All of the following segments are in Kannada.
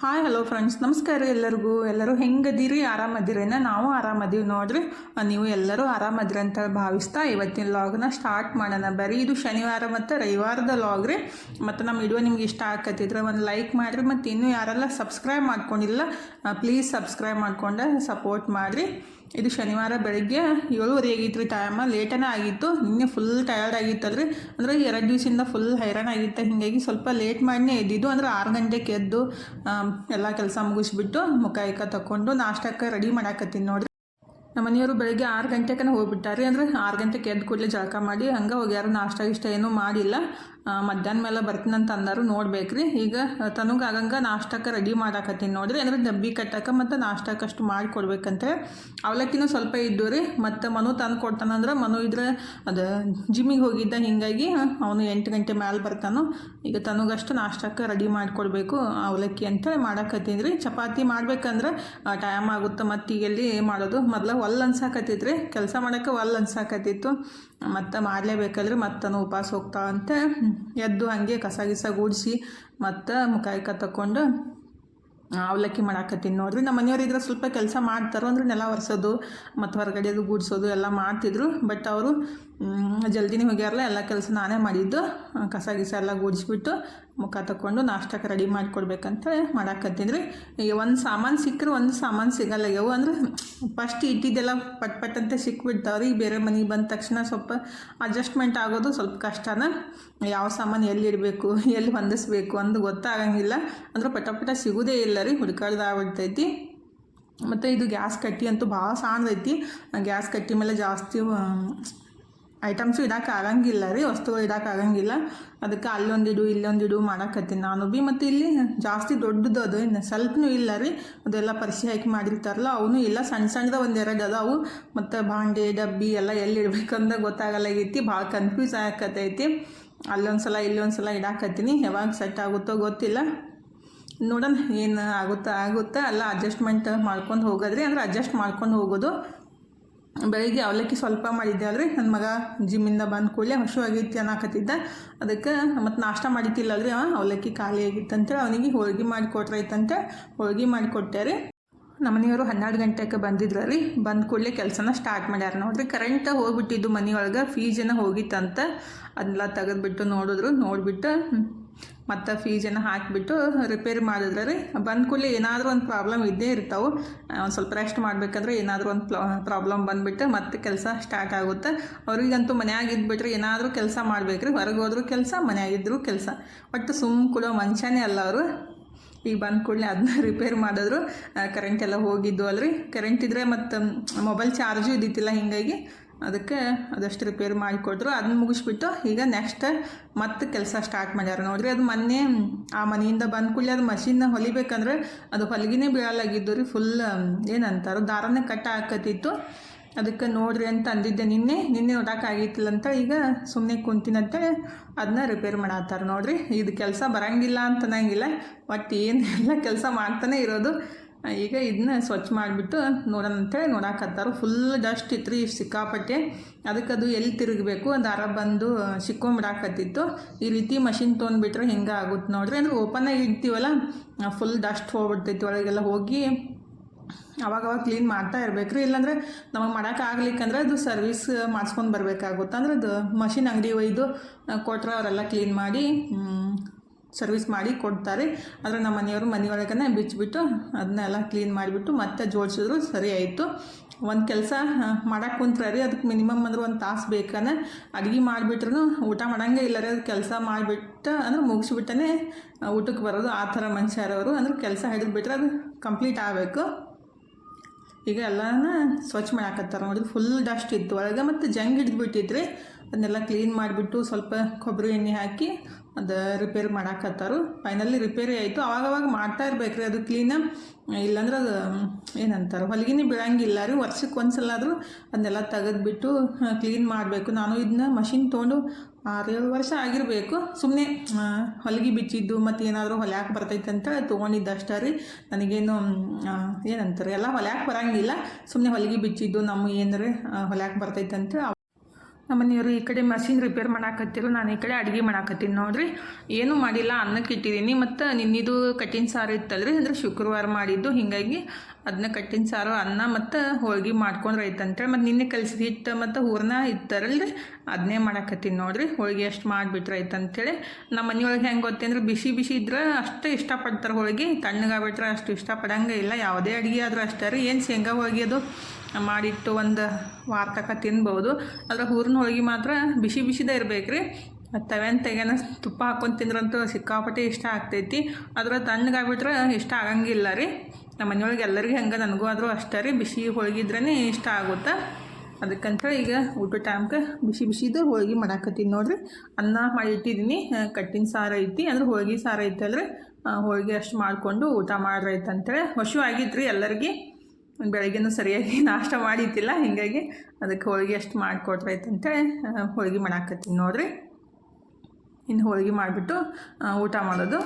ಹಾಯ್ ಹಲೋ ಫ್ರೆಂಡ್ಸ್ ನಮಸ್ಕಾರ ಎಲ್ಲರಿಗೂ. ಎಲ್ಲರೂ ಹೆಂಗದೀರಿ? ಆರಾಮದಿರೇನ ನಾವು ಆರಾಮದೀವಿ ನೋಡ್ರಿ. ನೀವು ಎಲ್ಲರೂ ಆರಾಮದಿರಿ ಅಂತ ಭಾವಿಸ್ತಾ ಇವತ್ತಿನ ಲಾಗ್ನ ಸ್ಟಾರ್ಟ್ ಮಾಡೋಣ. ಬರೀ ಇದು ಶನಿವಾರ ಮತ್ತು ರವಿವಾರದ ಲಾಗ್ ರೀ. ಮತ್ತು ನಮ್ಮ ವಿಡಿಯೋ ನಿಮ್ಗೆ ಇಷ್ಟ ಆಕತ್ತಿದ್ರೆ ಒಂದು ಲೈಕ್ ಮಾಡಿರಿ. ಮತ್ತು ಇನ್ನೂ ಯಾರೆಲ್ಲ ಸಬ್ಸ್ಕ್ರೈಬ್ ಮಾಡ್ಕೊಂಡಿಲ್ಲ ಪ್ಲೀಸ್ ಸಬ್ಸ್ಕ್ರೈಬ್ ಮಾಡ್ಕೊಂಡು ಸಪೋರ್ಟ್ ಮಾಡಿರಿ. ಇದು ಶನಿವಾರ ಬೆಳಗ್ಗೆ ಏಳುವರೆ ಆಗಿತ್ತು ರೀ ಟೈಮ ಲೇಟನೇ ಆಗಿತ್ತು. ನಿನ್ನೆ ಫುಲ್ ಟಯರ್ಡ್ ಆಗಿತ್ತಲ್ರಿ. ಅಂದರೆ ಎರಡು ದಿವಸದಿಂದ ಫುಲ್ ಹೈರಾಣ ಆಗಿತ್ತು. ಹೀಗಾಗಿ ಸ್ವಲ್ಪ ಲೇಟ್ ಮಾಡಿನೇ ಎದ್ದಿದ್ದು. ಅಂದ್ರೆ ಆರು ಗಂಟೆಗೆ ಎದ್ದು ಎಲ್ಲ ಕೆಲಸ ಮುಗಿಸ್ಬಿಟ್ಟು ಮುಖ ಐಕ ತಗೊಂಡು ನಾಷ್ಟಕ್ಕೆ ರೆಡಿ ಮಾಡಾಕತ್ತೀನಿ ನೋಡಿರಿ. ನಮ್ಮ ಮನೆಯವರು ಬೆಳಗ್ಗೆ ಆರು ಗಂಟೆಗೆ ಹೋಗ್ಬಿಟ್ಟಾರೆ. ಅಂದರೆ ಆರು ಗಂಟೆಗೆ ಎದ್ದು ಕೂಡಲೇ ಜಳಕ ಮಾಡಿ ಹಂಗೆ ಹೋಗ್ಯಾರು. ನಾಷ್ಟ ಇಷ್ಟ ಏನೂ ಮಾಡಿಲ್ಲ. ಮಧ್ಯಾಹ್ನ ಮೇಲೆ ಬರ್ತೀನಂತ ಅಂದಾರು, ನೋಡ್ಬೇಕ್ರಿ. ಈಗ ತನಗೆ ಆಗಂಗ ನಾಷ್ಟಕ್ಕೆ ರೆಡಿ ಮಾಡಾಕತ್ತೀನಿ ನೋಡ್ರಿ. ಅಂದರೆ ಡಬ್ಬಿ ಕಟ್ಟಕ್ಕೆ ಮತ್ತು ನಾಷ್ಟಕ್ಕಷ್ಟು ಮಾಡಿ ಕೊಡ್ಬೇಕಂತ. ಅವಲಕ್ಕಿನೂ ಸ್ವಲ್ಪ ಇದ್ದು ರೀ. ಮತ್ತು ಮನು ತಂದು ಕೊಡ್ತಾನಂದ್ರೆ ಮನು ಇದ್ರೆ ಅದು ಜಿಮ್ಮಿಗೆ ಹೋಗಿದ್ದ ಹೀಗಾಗಿ ಅವನು ಎಂಟು ಗಂಟೆ ಮೇಲೆ ಬರ್ತಾನು. ಈಗ ತನಗಷ್ಟು ನಾಷ್ಟಕ್ಕೆ ರೆಡಿ ಮಾಡಿಕೊಡ್ಬೇಕು ಅವಲಕ್ಕಿ ಅಂತೇಳಿ ಮಾಡಾಕತ್ತೀನಿ ರೀ. ಚಪಾತಿ ಮಾಡ್ಬೇಕಂದ್ರೆ ಟೈಮ್ ಆಗುತ್ತೆ ಮತ್ತು ಈಗ ಎಲ್ಲಿ ಮಾಡೋದು. ಮೊದಲು ಒಲ್ ರೀ ಕೆಲಸ ಮಾಡೋಕ್ಕೆ ಒಲ್ ಅನ್ಸಾಕತ್ತಿತ್ತು. ಮತ್ತು ಮಾಡಲೇಬೇಕಾದ್ರೆ ಮತ್ತನು ಉಪವಾಸ ಹೋಗ್ತಾವಂತೆ ಎದ್ದು ಹಾಗೆ ಕಸ ಗಿಸ ಗೂಡಿಸಿ ಮತ್ತು ಮುಖಾಯಿಕ ತಗೊಂಡು ಅವಲಕ್ಕಿ ಮಾಡಾಕತ್ತೀನಿ ನೋಡ್ರಿ. ನಮ್ಮ ಮನೆಯವ್ರು ಇದ್ರೆ ಸ್ವಲ್ಪ ಕೆಲಸ ಮಾಡ್ತಾರೋ ಅಂದ್ರೆ ನೆಲ ಒರೆಸೋದು, ಮತ್ತು ಹೊರಗಡೆದು ಗೂಡಿಸೋದು ಎಲ್ಲ ಮಾಡ್ತಿದ್ರು. ಬಟ್ ಅವರು ಜಲ್ದಿನೇ ಹೋಗ್ಯಾರಲ್ಲ, ಎಲ್ಲ ಕೆಲಸ ನಾನೇ ಮಾಡಿದ್ದು. ಕಸ ಗಿಸ ಎಲ್ಲ ಗೂಡಿಸ್ಬಿಟ್ಟು ಮುಖ ತಕೊಂಡು ನಾಷ್ಟಕ್ಕೆ ರೆಡಿ ಮಾಡಿಕೊಡ್ಬೇಕಂತ ಮಾಡಾಕತ್ತೀನಿ ರೀ. ಈಗ ಒಂದು ಸಾಮಾನು ಸಿಕ್ಕರೆ ಒಂದು ಸಾಮಾನು ಸಿಗಲ್ಲ. ಯಾವು ಅಂದ್ರೆ ಫಸ್ಟ್ ಇಟ್ಟಿದ್ದೆಲ್ಲ ಪಟ್ ಪಟ್ ಅಂತ ಸಿಕ್ಬಿಡ್ತಾವ್ರಿ ಬೇರೆ ಮನೆಗೆ ಬಂದ ತಕ್ಷಣ ಸ್ವಲ್ಪ ಅಡ್ಜಸ್ಟ್ಮೆಂಟ್ ಆಗೋದು ಸ್ವಲ್ಪ ಕಷ್ಟನ. ಯಾವ ಸಾಮಾನು ಎಲ್ಲಿ ಇಡಬೇಕು, ಎಲ್ಲಿ ಹೊಂದಿಸ್ಬೇಕು ಅಂತ ಗೊತ್ತಾಗಂಗಿಲ್ಲ. ಅಂದ್ರೆ ಪಟ ಪಟ ಸಿಗೋದೇ ಇಲ್ಲ ರೀ. ಹುಡ್ಕಾಡ್ದಾಗ್ಬಿಡ್ತೈತಿ. ಮತ್ತು ಇದು ಗ್ಯಾಸ್ ಕಟ್ಟಿ ಅಂತೂ ಭಾಳ ಸಣ್ಣದೈತಿ. ಗ್ಯಾಸ್ ಕಟ್ಟಿ ಮೇಲೆ ಜಾಸ್ತಿ ಐಟಮ್ಸು ಆಗಂಗಿಲ್ಲ ರೀ, ವಸ್ತುಗಳು ಆಗಂಗಿಲ್ಲ ಅದಕ್ಕೆ ಅಲ್ಲೊಂದಿಡು ಇಲ್ಲೊಂದಿಡು ಮಾಡಾಕತ್ತೀನಿ ನಾನು ಬಿ. ಮತ್ತು ಇಲ್ಲಿ ಜಾಸ್ತಿ ದೊಡ್ಡದು ಅದು ಇನ್ನು ಸ್ವಲ್ಪನೂ ಇಲ್ಲ ರೀ. ಅದೆಲ್ಲ ಪರಿಸಿ ಹಾಕಿ ಮಾಡಿರ್ತಾರಲ್ಲ, ಅವನು ಇಲ್ಲ. ಸಣ್ಣ ಸಣ್ಣದ ಒಂದೆರಡು ಅದಾವು. ಮತ್ತು ಭಾಂಡೆ, ಡಬ್ಬಿ ಎಲ್ಲ ಎಲ್ಲಿ ಇಡಬೇಕಂದ ಗೊತ್ತಾಗಲ್ಲಾಗೈತಿ ಭಾಳ ಕನ್ಫ್ಯೂಸ್ ಆಗಕತ್ತೈತಿ. ಅಲ್ಲೊಂದು ಸಲ ಇಲ್ಲೊಂದು ಸಲ ಇಡಾಕತ್ತೀನಿ. ಯಾವಾಗ ಸೆಟ್ ಆಗುತ್ತೋ ಗೊತ್ತಿಲ್ಲ. ನೋಡೋಣ, ಏನು ಆಗುತ್ತೆ ಆಗುತ್ತೆ ಅಲ್ಲ ಅಡ್ಜಸ್ಟ್ಮೆಂಟ್ ಮಾಡ್ಕೊಂಡು ಹೋಗೋದ್ರಿ. ಅಂದ್ರೆ ಅಡ್ಜಸ್ಟ್ ಮಾಡ್ಕೊಂಡು ಹೋಗೋದು. ಬೆಳಿಗ್ಗೆ ಅವಲಕ್ಕಿ ಸ್ವಲ್ಪ ಮಾಡಿದ್ದೆ ಅಲ್ರಿ ನನ್ನ ಮಗ ಜಿಮ್ಮಿಂದ ಬಂದ ಕೂಡಲೇ ಹಸು ಆಗೈತಿ ಅನ್ನಕತ್ತಿದ್ದ ಅದಕ್ಕೆ ಮತ್ತು ನಾಷ್ಟ ಮಾಡಿದ್ದಿಲ್ಲ ಅಲ್ರಿ ಅವ ಅವಲಕ್ಕಿ ಖಾಲಿ ಆಗಿತ್ತಂತೇಳಿ ಅವನಿಗೆ ಹೋಳ್ಗೆ ಮಾಡಿ ಕೊಟ್ರೈತಂತೆ ಹೋಳ್ಗೆ ಮಾಡಿ ಕೊಟ್ಟೆ ರೀ ನಮ್ಮನೆಯವರು ಹನ್ನೆರಡು ಗಂಟೆಗೆ ಬಂದಿದ್ರು ರೀ. ಬಂದ ಕೂಡಲೇ ಕೆಲಸನ ಸ್ಟಾರ್ಟ್ ಮಾಡ್ಯಾರ. ನೋಡ್ರಿ ಕರೆಂಟ್ ಹೋಗ್ಬಿಟ್ಟಿದ್ದು ಮನೆಯೊಳಗೆ ಫೀಜನ ಹೋಗಿತ್ತಂತ. ಅದನ್ನೆಲ್ಲ ತೆಗೆದ್ಬಿಟ್ಟು ನೋಡಿದ್ರು, ನೋಡಿಬಿಟ್ಟು ಮತ್ತು ಫೀಜನ್ನು ಹಾಕಿಬಿಟ್ಟು ರಿಪೇರಿ ಮಾಡಿದ್ರೆ ರೀ ಬಂದ ಕೂಡಲೇ ಏನಾದರೂ ಒಂದು ಪ್ರಾಬ್ಲಮ್ ಇದ್ದೇ ಇರ್ತಾವೆ. ಒಂದು ಸ್ವಲ್ಪ ರೆಸ್ಟ್ ಮಾಡಬೇಕಂದ್ರೆ ಏನಾದರೂ ಒಂದು ಪ್ರಾಬ್ಲಮ್ ಬಂದುಬಿಟ್ಟು ಮತ್ತೆ ಕೆಲಸ ಸ್ಟಾರ್ಟ್ ಆಗುತ್ತೆ. ಅವ್ರಿಗಂತೂ ಮನ್ಯಾಗ ಇದ್ಬಿಟ್ರೆ ಏನಾದರೂ ಕೆಲಸ ಮಾಡ್ಬೇಕ್ರಿ. ಹೊರಗೆ ಹೋದ್ರೂ ಕೆಲಸ ಮನೆಯಾಗಿದ್ದರೂ ಕೆಲಸ. ಒಟ್ಟು ಸುಮ್ಮ ಕೊಡೋ ಮನುಷ್ಯನೇ ಅಲ್ಲ ಅವರು. ಈಗ ಬಂದ ಕೂಡಲೇ ಅದನ್ನ ರಿಪೇರ್ ಮಾಡಿದ್ರು. ಕರೆಂಟ್ ಎಲ್ಲ ಹೋಗಿದ್ದು ಅಲ್ರಿ. ಕರೆಂಟ್ ಇದ್ದರೆ ಮತ್ತು ಮೊಬೈಲ್ ಚಾರ್ಜು ಇದ್ದಿತ್ತಿಲ್ಲ ಹೀಗಾಗಿ. ಅದಕ್ಕೆ ಅದಷ್ಟು ರಿಪೇರ್ ಮಾಡಿಕೊಟ್ರು. ಅದನ್ನ ಮುಗಿಸ್ಬಿಟ್ಟು ಈಗ ನೆಕ್ಸ್ಟ್ ಮತ್ತೆ ಕೆಲಸ ಸ್ಟಾರ್ಟ್ ಮಾಡ್ಯಾರ. ನೋಡ್ರಿ ಅದು ಮೊನ್ನೆ ಆ ಮನೆಯಿಂದ ಬಂದ ಕೂಡಲೇ ಅದು ಮಷಿನ್ನ ಹೊಲಿಬೇಕಂದ್ರೆ ಅದು ಹೊಲಿಗೆನೇ ಬೀಳಲಾಗಿದ್ದು ರೀ. ಫುಲ್ ಏನಂತಾರೋ, ದಾರನೇ ಕಟ್ಟ ಹಾಕತ್ತಿತ್ತು. ಅದಕ್ಕೆ ನೋಡ್ರಿ ಅಂತ ಅಂದಿದ್ದೆ ನಿನ್ನೆ. ನಿನ್ನೆ ನೋಡೋಕ್ಕಾಗಿತ್ತಿಲ್ಲ ಅಂತ ಈಗ ಸುಮ್ಮನೆ ಕುಂತಿನಂತೇಳಿ ಅದನ್ನ ರಿಪೇರ್ ಮಾಡತ್ತಾರ ನೋಡ್ರಿ. ಇದು ಕೆಲಸ ಬರಂಗಿಲ್ಲ ಅಂತ ಅನ್ನಂಗಿಲ್ಲ. ಒಟ್ಟು ಏನೆಲ್ಲ ಕೆಲಸ ಮಾಡ್ತಾನೆ ಇರೋದು. ಈಗ ಇದನ್ನ ಸ್ವಚ್ಛ ಮಾಡಿಬಿಟ್ಟು ನೋಡೋಣ ಅಂತೇಳಿ ನೋಡಾಕತ್ತಾರ ಫುಲ್ ಡಸ್ಟ್ ಇತ್ತು ಸಿಕ್ಕಾಪಟ್ಟೆ. ಅದಕ್ಕೆ ಅದು ಎಲ್ಲಿ ತಿರುಗಬೇಕು ದಾರ ಬಂದು ಸಿಕ್ಕೊಂಬಿಡಾಕತ್ತಿತ್ತು ಈ ರೀತಿ ಮಷಿನ್ ತೊಗೊಂಡ್ಬಿಟ್ರೆ ಹಿಂಗೆ ಆಗುತ್ತೆ ನೋಡ್ರಿ. ಅಂದ್ರೆ ಓಪನಾಗಿ ಇಡ್ತೀವಲ್ಲ ಫುಲ್ ಡಸ್ಟ್ ಹೋಗ್ಬಿಡ್ತೈತಿ ಒಳಗೆಲ್ಲ ಹೋಗಿ ಅವಾಗ ಅವಾಗ ಕ್ಲೀನ್ ಮಾಡ್ತಾ ಇರಬೇಕು ರೀ. ಇಲ್ಲಾಂದ್ರೆ ನಮಗೆ ಮಾಡೋಕ್ಕಾಗ್ಲಿಕ್ಕಂದ್ರೆ ಅದು ಸರ್ವಿಸ್ ಮಾಡಿಸ್ಕೊಂಡು ಬರಬೇಕಾಗುತ್ತೆ. ಅಂದ್ರೆ ಅದು ಮಷಿನ್ ಅಂಗಡಿ ಒಯ್ದು ಕೊಟ್ರೆ ಅವರೆಲ್ಲ ಕ್ಲೀನ್ ಮಾಡಿ ಸರ್ವಿಸ್ ಮಾಡಿ ಕೊಡ್ತಾರೆ. ಆದರೆ ನಮ್ಮ ಮನೆಯವರು ಮನೆಯೊಳಗನೆ ಬಿಚ್ಚಿಬಿಟ್ಟು ಅದನ್ನೆಲ್ಲ ಕ್ಲೀನ್ ಮಾಡಿಬಿಟ್ಟು ಮತ್ತೆ ಜೋಡಿಸಿದ್ರು ಸರಿ ಆಯಿತು. ಒಂದು ಕೆಲಸ ಮಾಡೋಕೆ ಕುಂತ್ರೆ ರೀ ಅದಕ್ಕೆ ಮಿನಿಮಮ್ ಅಂದ್ರೆ ಒಂದು ತಾಸು ಬೇಕಾನೆ. ಅಡುಗೆ ಮಾಡಿಬಿಟ್ರು ಊಟ ಮಾಡೋಂಗೆ ಇಲ್ಲ ರೀ ಅದು ಕೆಲಸ ಮಾಡಿಬಿಟ್ಟು ಅಂದ್ರೆ ಮುಗಿಸ್ಬಿಟ್ಟನೆ ಊಟಕ್ಕೆ ಬರೋದು ಆ ಥರ ಮನುಷ್ಯರವರು. ಅಂದ್ರೆ ಕೆಲಸ ಹಿಡಿದ್ಬಿಟ್ರೆ ಅದು ಕಂಪ್ಲೀಟ್ ಆಗಬೇಕು. ಈಗ ಎಲ್ಲನ ಸ್ವಚ್ಛ ಮಾಡಾಕತ್ತಾರ ನೋಡಿದ್ರೆ ಫುಲ್ ಡಸ್ಟ್ ಇತ್ತು ಒಳಗೆ ಮತ್ತು ಜಂಗ್ ಹಿಡಿದ್ಬಿಟ್ಟಿದ್ರಿ ಅದನ್ನೆಲ್ಲ ಕ್ಲೀನ್ ಮಾಡಿಬಿಟ್ಟು ಸ್ವಲ್ಪ ಕೊಬ್ಬರಿ ಎಣ್ಣೆ ಹಾಕಿ ಅದು ರಿಪೇರ್ ಮಾಡಾಕತ್ತಾರು. ಫೈನಲಿ ರಿಪೇರಿ ಆಯಿತು. ಅವಾಗವಾಗ ಮಾಡ್ತಾ ಇರ್ಬೇಕು ಅದು ಕ್ಲೀನ ಇಲ್ಲಾಂದ್ರೆ ಅದು, ಏನಂತಾರೆ, ಹೊಲಿಗೆನೇ ಬೀಳಂಗಿಲ್ಲ ರೀ. ವರ್ಷಕ್ಕೆ ಒಂದ್ಸಲ ಆದರೂ ಅದನ್ನೆಲ್ಲ ತೆಗೆದುಬಿಟ್ಟು ಕ್ಲೀನ್ ಮಾಡಬೇಕು. ನಾನು ಇದನ್ನ ಮಷಿನ್ ತೊಗೊಂಡು ಆರೇಳು ವರ್ಷ ಆಗಿರಬೇಕು. ಸುಮ್ಮನೆ ಹೊಲಿಗೆ ಬಿಚ್ಚಿದ್ದು ಮತ್ತು ಏನಾದರೂ ಹೊಲ್ಯಾಕೆ ಬರ್ತೈತೆ ಅಂತ ತೊಗೊಂಡಿದ್ದು ಅಷ್ಟೇ ರೀ. ನನಗೇನು ಏನಂತಾರೆ, ಎಲ್ಲ ಹೊಲ್ಯಾಕೆ ಬರಂಗಿಲ್ಲ. ಸುಮ್ಮನೆ ಹೊಲಿಗೆ ಬಿಚ್ಚಿದ್ದು ನಮ್ಮ ಏನಾರ ಹೊಲ್ಯಾಕೆ ಬರ್ತೈತೆ ಅಂತ ನಮ್ಮ ಮನೆಯವರು ಈ ಕಡೆ ಮಷಿನ್ ರಿಪೇರ್ ಮಾಡಾಕತ್ತಿರು ನಾನು ಈ ಕಡೆ ಅಡುಗೆ ಮಾಡಾಕತ್ತೀನಿ ನೋಡ್ರಿ. ಏನೂ ಮಾಡಿಲ್ಲ, ಅನ್ನಕ್ಕೆ ಇಟ್ಟಿದ್ದೀನಿ. ಮತ್ತು ನಿನ್ನಿದು ಕಟ್ಟಿನ ಸಾರು ಇತ್ತಲ್ರಿ, ಅಂದ್ರೆ ಶುಕ್ರವಾರ ಮಾಡಿದ್ದು. ಹೀಗಾಗಿ ಅದನ್ನ ಕಟ್ಟಿನ ಸಾರು, ಅನ್ನ ಮತ್ತು ಹೋಳ್ಗೆ ಮಾಡ್ಕೊಂಡ್ರೆ ಅಂತೇಳಿ ಮತ್ತು ನಿನ್ನೆ ಕಲಿಸಿದ ಹಿಟ್ಟು ಮತ್ತು ಹೂರ್ಣ ಇತ್ತಾರಲ್ರಿ ಅದನ್ನೇ ಮಾಡಾಕತ್ತೀನಿ ನೋಡ್ರಿ. ಹೋಳಿಗೆ ಅಷ್ಟು ಮಾಡಿಬಿಟ್ರೆ ಐತಂತೇಳಿ ನಮ್ಮ ಮನೆಯೊಳಗೆ ಹೆಂಗೆ ಗೊತ್ತಂದ್ರೆ ಬಿಸಿ ಬಿಸಿ ಇದ್ರೆ ಅಷ್ಟು ಇಷ್ಟಪಡ್ತಾರೆ ಹೋಳಿಗೆ. ತಣ್ಣಗಾಗ್ಬಿಟ್ರೆ ಅಷ್ಟು ಇಷ್ಟಪಡಂಗೆ ಇಲ್ಲ. ಯಾವುದೇ ಅಡುಗೆ ಆದರೂ ಅಷ್ಟೇ ರೀ. ಏನು ಶೇಂಗಾ ಹೋಳಿಗೆ ಅದು? ಮಾಡಿಟ್ಟು ಒಂದು ವಾರ ತನಕ ತಿನ್ಬೋದು. ಅದ್ರ ಹೂರ್ನ ಹೋಳಿಗೆ ಮಾತ್ರ ಬಿಸಿ ಬಿಸಿದೇ ಇರಬೇಕು ರೀ ತವೆನ್ ತೆಗೆನ ತುಪ್ಪ ಹಾಕ್ಕೊಂಡು ತಿಂದ್ರಂತೂ ಸಿಕ್ಕಾಪಟ್ಟೆ ಇಷ್ಟ ಆಗ್ತೈತಿ. ಅದ್ರ ತಣ್ಣಗಾಗ್ಬಿಟ್ರೆ ಇಷ್ಟ ಆಗಂಗಿಲ್ಲ ರೀ. ನಮ್ಮ ಮನೆಯೊಳಗೆ ಎಲ್ಲರಿಗೂ ಹೆಂಗೆ ನನಗೂ ಆದರೂ ಅಷ್ಟೇ ರೀ. ಬಿಸಿ ಹೋಳಿಗೆ ಇದ್ರೇ ಇಷ್ಟ ಆಗುತ್ತೆ. ಅದಕ್ಕಂತೇಳಿ ಈಗ ಊಟ ಟೈಮ್ಗೆ ಬಿಸಿ ಬಿಸಿದು ಹೋಳ್ಗೆ ಮಾಡಾಕತ್ತೀನಿ ನೋಡಿರಿ. ಅನ್ನ ಮಾಡಿ ಇಟ್ಟಿದ್ದೀನಿ ಕಟ್ಟಿನ ಸಾರು ಐತಿ. ಅಂದ್ರೆ ಹೋಳ್ಗೆ ಸಾರು ಐತಲ್ರಿ. ಹೋಳಿಗೆ ಅಷ್ಟು ಮಾಡಿಕೊಂಡು ಊಟ ಮಾಡ್ರೈತಂತೇಳಿ. ಹಶು ಆಗಿತ್ತು ರೀ ಎಲ್ಲರಿಗೆ? ಬೆಳಗ್ಗೆನೂ ಸರಿಯಾಗಿ ನಾಷ್ಟ ಮಾಡಿದ್ದಿಲ್ಲ, ಹೀಗಾಗಿ ಅದಕ್ಕೆ ಹೋಳಿಗೆ ಅಷ್ಟು ಮಾಡಿಕೊಟ್ರೈತೆ ಅಂತೇಳಿ ಹೋಳಿಗೆ ಮಾಡಾಕತ್ತೀನಿ ನೋಡಿರಿ. ಇನ್ನು ಹೋಳಿಗೆ ಮಾಡಿಬಿಟ್ಟು ಊಟ ಮಾಡೋದು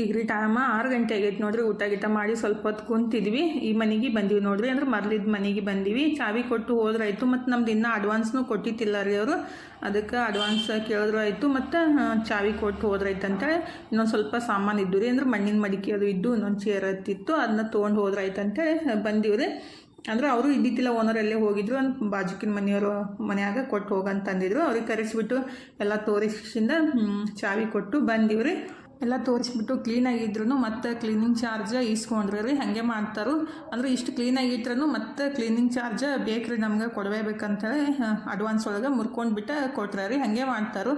ಈಗ ರೀ ಟೈಮ ಆರು ಗಂಟೆ ಆಗೈತೆ ನೋಡ್ರಿ, ಊಟ ಗೀಟ ಮಾಡಿ ಸ್ವಲ್ಪ ಹೊತ್ತು ಕುಂತಿದ್ವಿ. ಈ ಮನೆಗೆ ಬಂದೀವಿ ನೋಡ್ರಿ, ಅಂದ್ರೆ ಮರ್ಲಿದ್ದ ಮನೆಗೆ ಬಂದೀವಿ. ಚಾವಿ ಕೊಟ್ಟು ಹೋದ್ರಾಯ್ತು ಮತ್ತು ನಮ್ದು ಇನ್ನೂ ಅಡ್ವಾನ್ಸ್ನು ಕೊಟ್ಟಿತ್ತಿಲ್ಲ ರೀ ಅವರು. ಅದಕ್ಕೆ ಅಡ್ವಾನ್ಸ್ ಕೇಳಿದ್ರು ಆಯಿತು, ಮತ್ತು ಚಾವಿ ಕೊಟ್ಟು ಹೋದ್ರಾಯ್ತು ಅಂತೇಳಿ ಇನ್ನೊಂದು ಸ್ವಲ್ಪ ಸಾಮಾನು ಇದ್ದು ರೀ, ಅಂದ್ರೆ ಮಣ್ಣಿನ ಮಡಿಕೆ ಅದು ಇದ್ದು, ಇನ್ನೊಂದು ಚೇರ್ ಹತ್ತಿತ್ತು ಅದನ್ನ ತೊಗೊಂಡು ಹೋದ್ರಾಯ್ತು ಅಂತೇಳಿ ಬಂದೀವಿ ರೀ. ಅಂದ್ರೆ ಅವರು ಇದ್ದಿತ್ತಿಲ್ಲ ಓನರ್ ಎಲ್ಲೇ ಹೋಗಿದ್ರು ಒಂದು ಬಾಜುಕಿನ ಮನೆಯವರು ಮನೆಯಾಗ ಕೊಟ್ಟು ಹೋಗಂತಂದಿದ್ರು. ಅವ್ರಿಗೆ ಕರೆಸಿಬಿಟ್ಟು ಎಲ್ಲ ತೋರಿಸಿಂದ ಚಾವಿ ಕೊಟ್ಟು ಬಂದೀವಿ ಎಲ್ಲ ತೋರಿಸ್ಬಿಟ್ಟು ಕ್ಲೀನಾಗಿದ್ರು ಮತ್ತೆ ಕ್ಲೀನಿಂಗ್ ಚಾರ್ಜ್ ಇಸ್ಕೊಂಡ್ರಿ ರೀ ಹಾಗೆ ಮಾಡ್ತಾರೆ. ಅಂದರೆ ಇಷ್ಟು ಕ್ಲೀನಾಗಿದ್ರೂ ಮತ್ತೆ ಕ್ಲೀನಿಂಗ್ ಚಾರ್ಜ್ ಬೇಕ್ರಿ ನಮ್ಗೆ ಕೊಡಬೇಕಂತೇಳಿ ಅಡ್ವಾನ್ಸ್ ಒಳಗೆ ಮುರ್ಕೊಂಡ್ಬಿಟ್ಟು ಕೊಟ್ರೆ ರೀ ಹಾಗೆ ಮಾಡ್ತಾರೆ.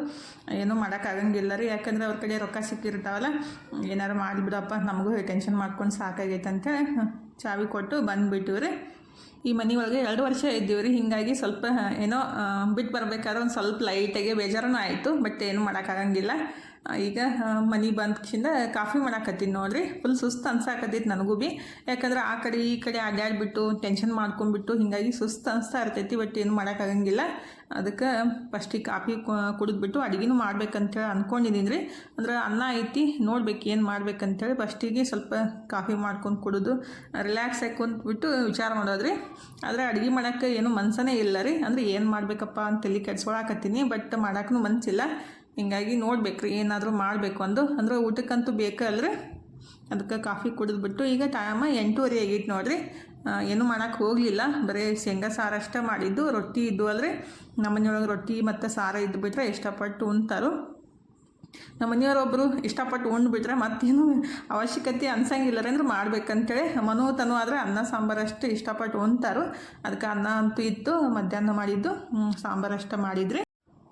ಏನೂ ಮಾಡೋಕ್ಕಾಗಂಗಿಲ್ಲ ರೀ ಯಾಕಂದರೆ ಅವ್ರ ಕಡೆ ರೊಕ್ಕ ಸಿಕ್ಕಿರ್ತಾವಲ್ಲ, ಏನಾರು ಮಾಡಿಬಿಡಪ್ಪ ನಮಗೂ ಟೆನ್ಷನ್ ಮಾಡ್ಕೊಂಡು ಸಾಕಾಗೈತೆ ಅಂತೇಳಿ ಚಾವಿ ಕೊಟ್ಟು ಬಂದುಬಿಟ್ಟು ರೀ. ಈ ಮನೆ ಒಳಗೆ ಎರಡು ವರ್ಷ ಇದ್ದೀವಿ ರೀ, ಹೀಗಾಗಿ ಸ್ವಲ್ಪ ಏನೋ ಬಿಟ್ಟು ಬರಬೇಕಾದ್ರೆ ಒಂದು ಸ್ವಲ್ಪ ಲೈಟಾಗೆ ಬೇಜಾರೂ ಆಯಿತು ಬಟ್ ಏನು ಮಾಡೋಕ್ಕಾಗಂಗಿಲ್ಲ. ಈಗ ಮನೆ ಬಂದ ತಕ್ಷಣ ಕಾಫಿ ಮಾಡಾಕತ್ತೀನಿ ನೋಡ್ರಿ. ಫುಲ್ ಸುಸ್ತು ಅನ್ಸಾಕತ್ತೈತಿ ನನಗೂ ಭೀ ಯಾಕಂದ್ರೆ ಆ ಕಡೆ ಈ ಕಡೆ ಅಡ್ಡಾಡ್ಬಿಟ್ಟು ಟೆನ್ಷನ್ ಮಾಡ್ಕೊಂಡ್ಬಿಟ್ಟು, ಹೀಗಾಗಿ ಸುಸ್ತು ಅನಿಸ್ತಾ ಇರ್ತೈತಿ ಬಟ್ ಏನು ಮಾಡೋಕ್ಕಾಗಂಗಿಲ್ಲ ಅದಕ್ಕೆ ಫಸ್ಟಿಗೆ ಕಾಫಿ ಕುಡಿದ್ಬಿಟ್ಟು ಅಡುಗೆನೂ ಮಾಡ್ಬೇಕಂತೇಳಿ ಅಂದ್ಕೊಂಡಿದ್ದೀನಿ ರೀ ಅಂದ್ರೆ ಅನ್ನ ಐತಿ, ನೋಡ್ಬೇಕು ಏನು ಮಾಡ್ಬೇಕಂತೇಳಿ. ಫಸ್ಟಿಗೆ ಸ್ವಲ್ಪ ಕಾಫಿ ಮಾಡ್ಕೊಂಡು ಕುಡಿದು ರಿಲ್ಯಾಕ್ಸ್ ಆಗಿ ಕುಂತ್ಬಿಟ್ಟು ವಿಚಾರ ಮಾಡೋದ್ರಿ. ಆದರೆ ಅಡುಗೆ ಮಾಡೋಕ್ಕೆ ಏನು ಮನ್ಸನೇ ಇಲ್ಲ ರೀ ಅಂದರೆ ಏನು ಮಾಡಬೇಕಪ್ಪ ಅಂತ ಕೆಡ್ಸ್ಕೊಳಕತ್ತೀನಿ ಬಟ್ ಮಾಡೋಕ್ಕೂ ಮನಸ್ಸಿಲ್ಲ ಹಿಂಗಾಗಿ ನೋಡ್ಬೇಕು ರೀ ಏನಾದರೂ ಮಾಡಬೇಕು ಅಂದು. ಅಂದ್ರೆ ಊಟಕ್ಕಂತೂ ಬೇಕಲ್ರಿ ಅದಕ್ಕೆ ಕಾಫಿ ಕುಡಿದ್ಬಿಟ್ಟು ಈಗ ಟೈಮ ಎಂಟೂವರೆ ಆಗಿತ್ತು ನೋಡಿರಿ. ಏನು ಮಾಡೋಕ್ಕೆ ಹೋಗಲಿಲ್ಲ. ಬರೀ ಶೇಂಗಾ ಸಾರು ಅಷ್ಟೇ ಮಾಡಿದ್ದು. ರೊಟ್ಟಿ ಇದ್ದು ಅಲ್ರಿ ನಮ್ಮ ಮನೆಯೊಳಗೆ ರೊಟ್ಟಿ ಮತ್ತು ಸಾರ ಇದ್ದು ಬಿಟ್ಟರೆ ಇಷ್ಟಪಟ್ಟು ಉಣ್ತಾರು. ನಮ್ಮ ಮನೆಯವರೊಬ್ಬರು ಇಷ್ಟಪಟ್ಟು ಉಂಡ್ಬಿಟ್ರೆ ಮತ್ತೇನು ಅವಶ್ಯಕತೆ ಅನ್ಸಂಗಿಲ್ಲ ಅಂದ್ರೆ ಮಾಡ್ಬೇಕಂತೇಳಿ. ಮನು ತನು ಆದರೆ ಅನ್ನ ಸಾಂಬಾರಷ್ಟು ಇಷ್ಟಪಟ್ಟು ಉಣ್ತಾರೋ. ಅದಕ್ಕೆ ಅನ್ನ ಅಂತೂ ಇತ್ತು, ಮಧ್ಯಾಹ್ನ ಮಾಡಿದ್ದು. ಸಾಂಬಾರು ಅಷ್ಟೇ ಮಾಡಿದ್ರಿ.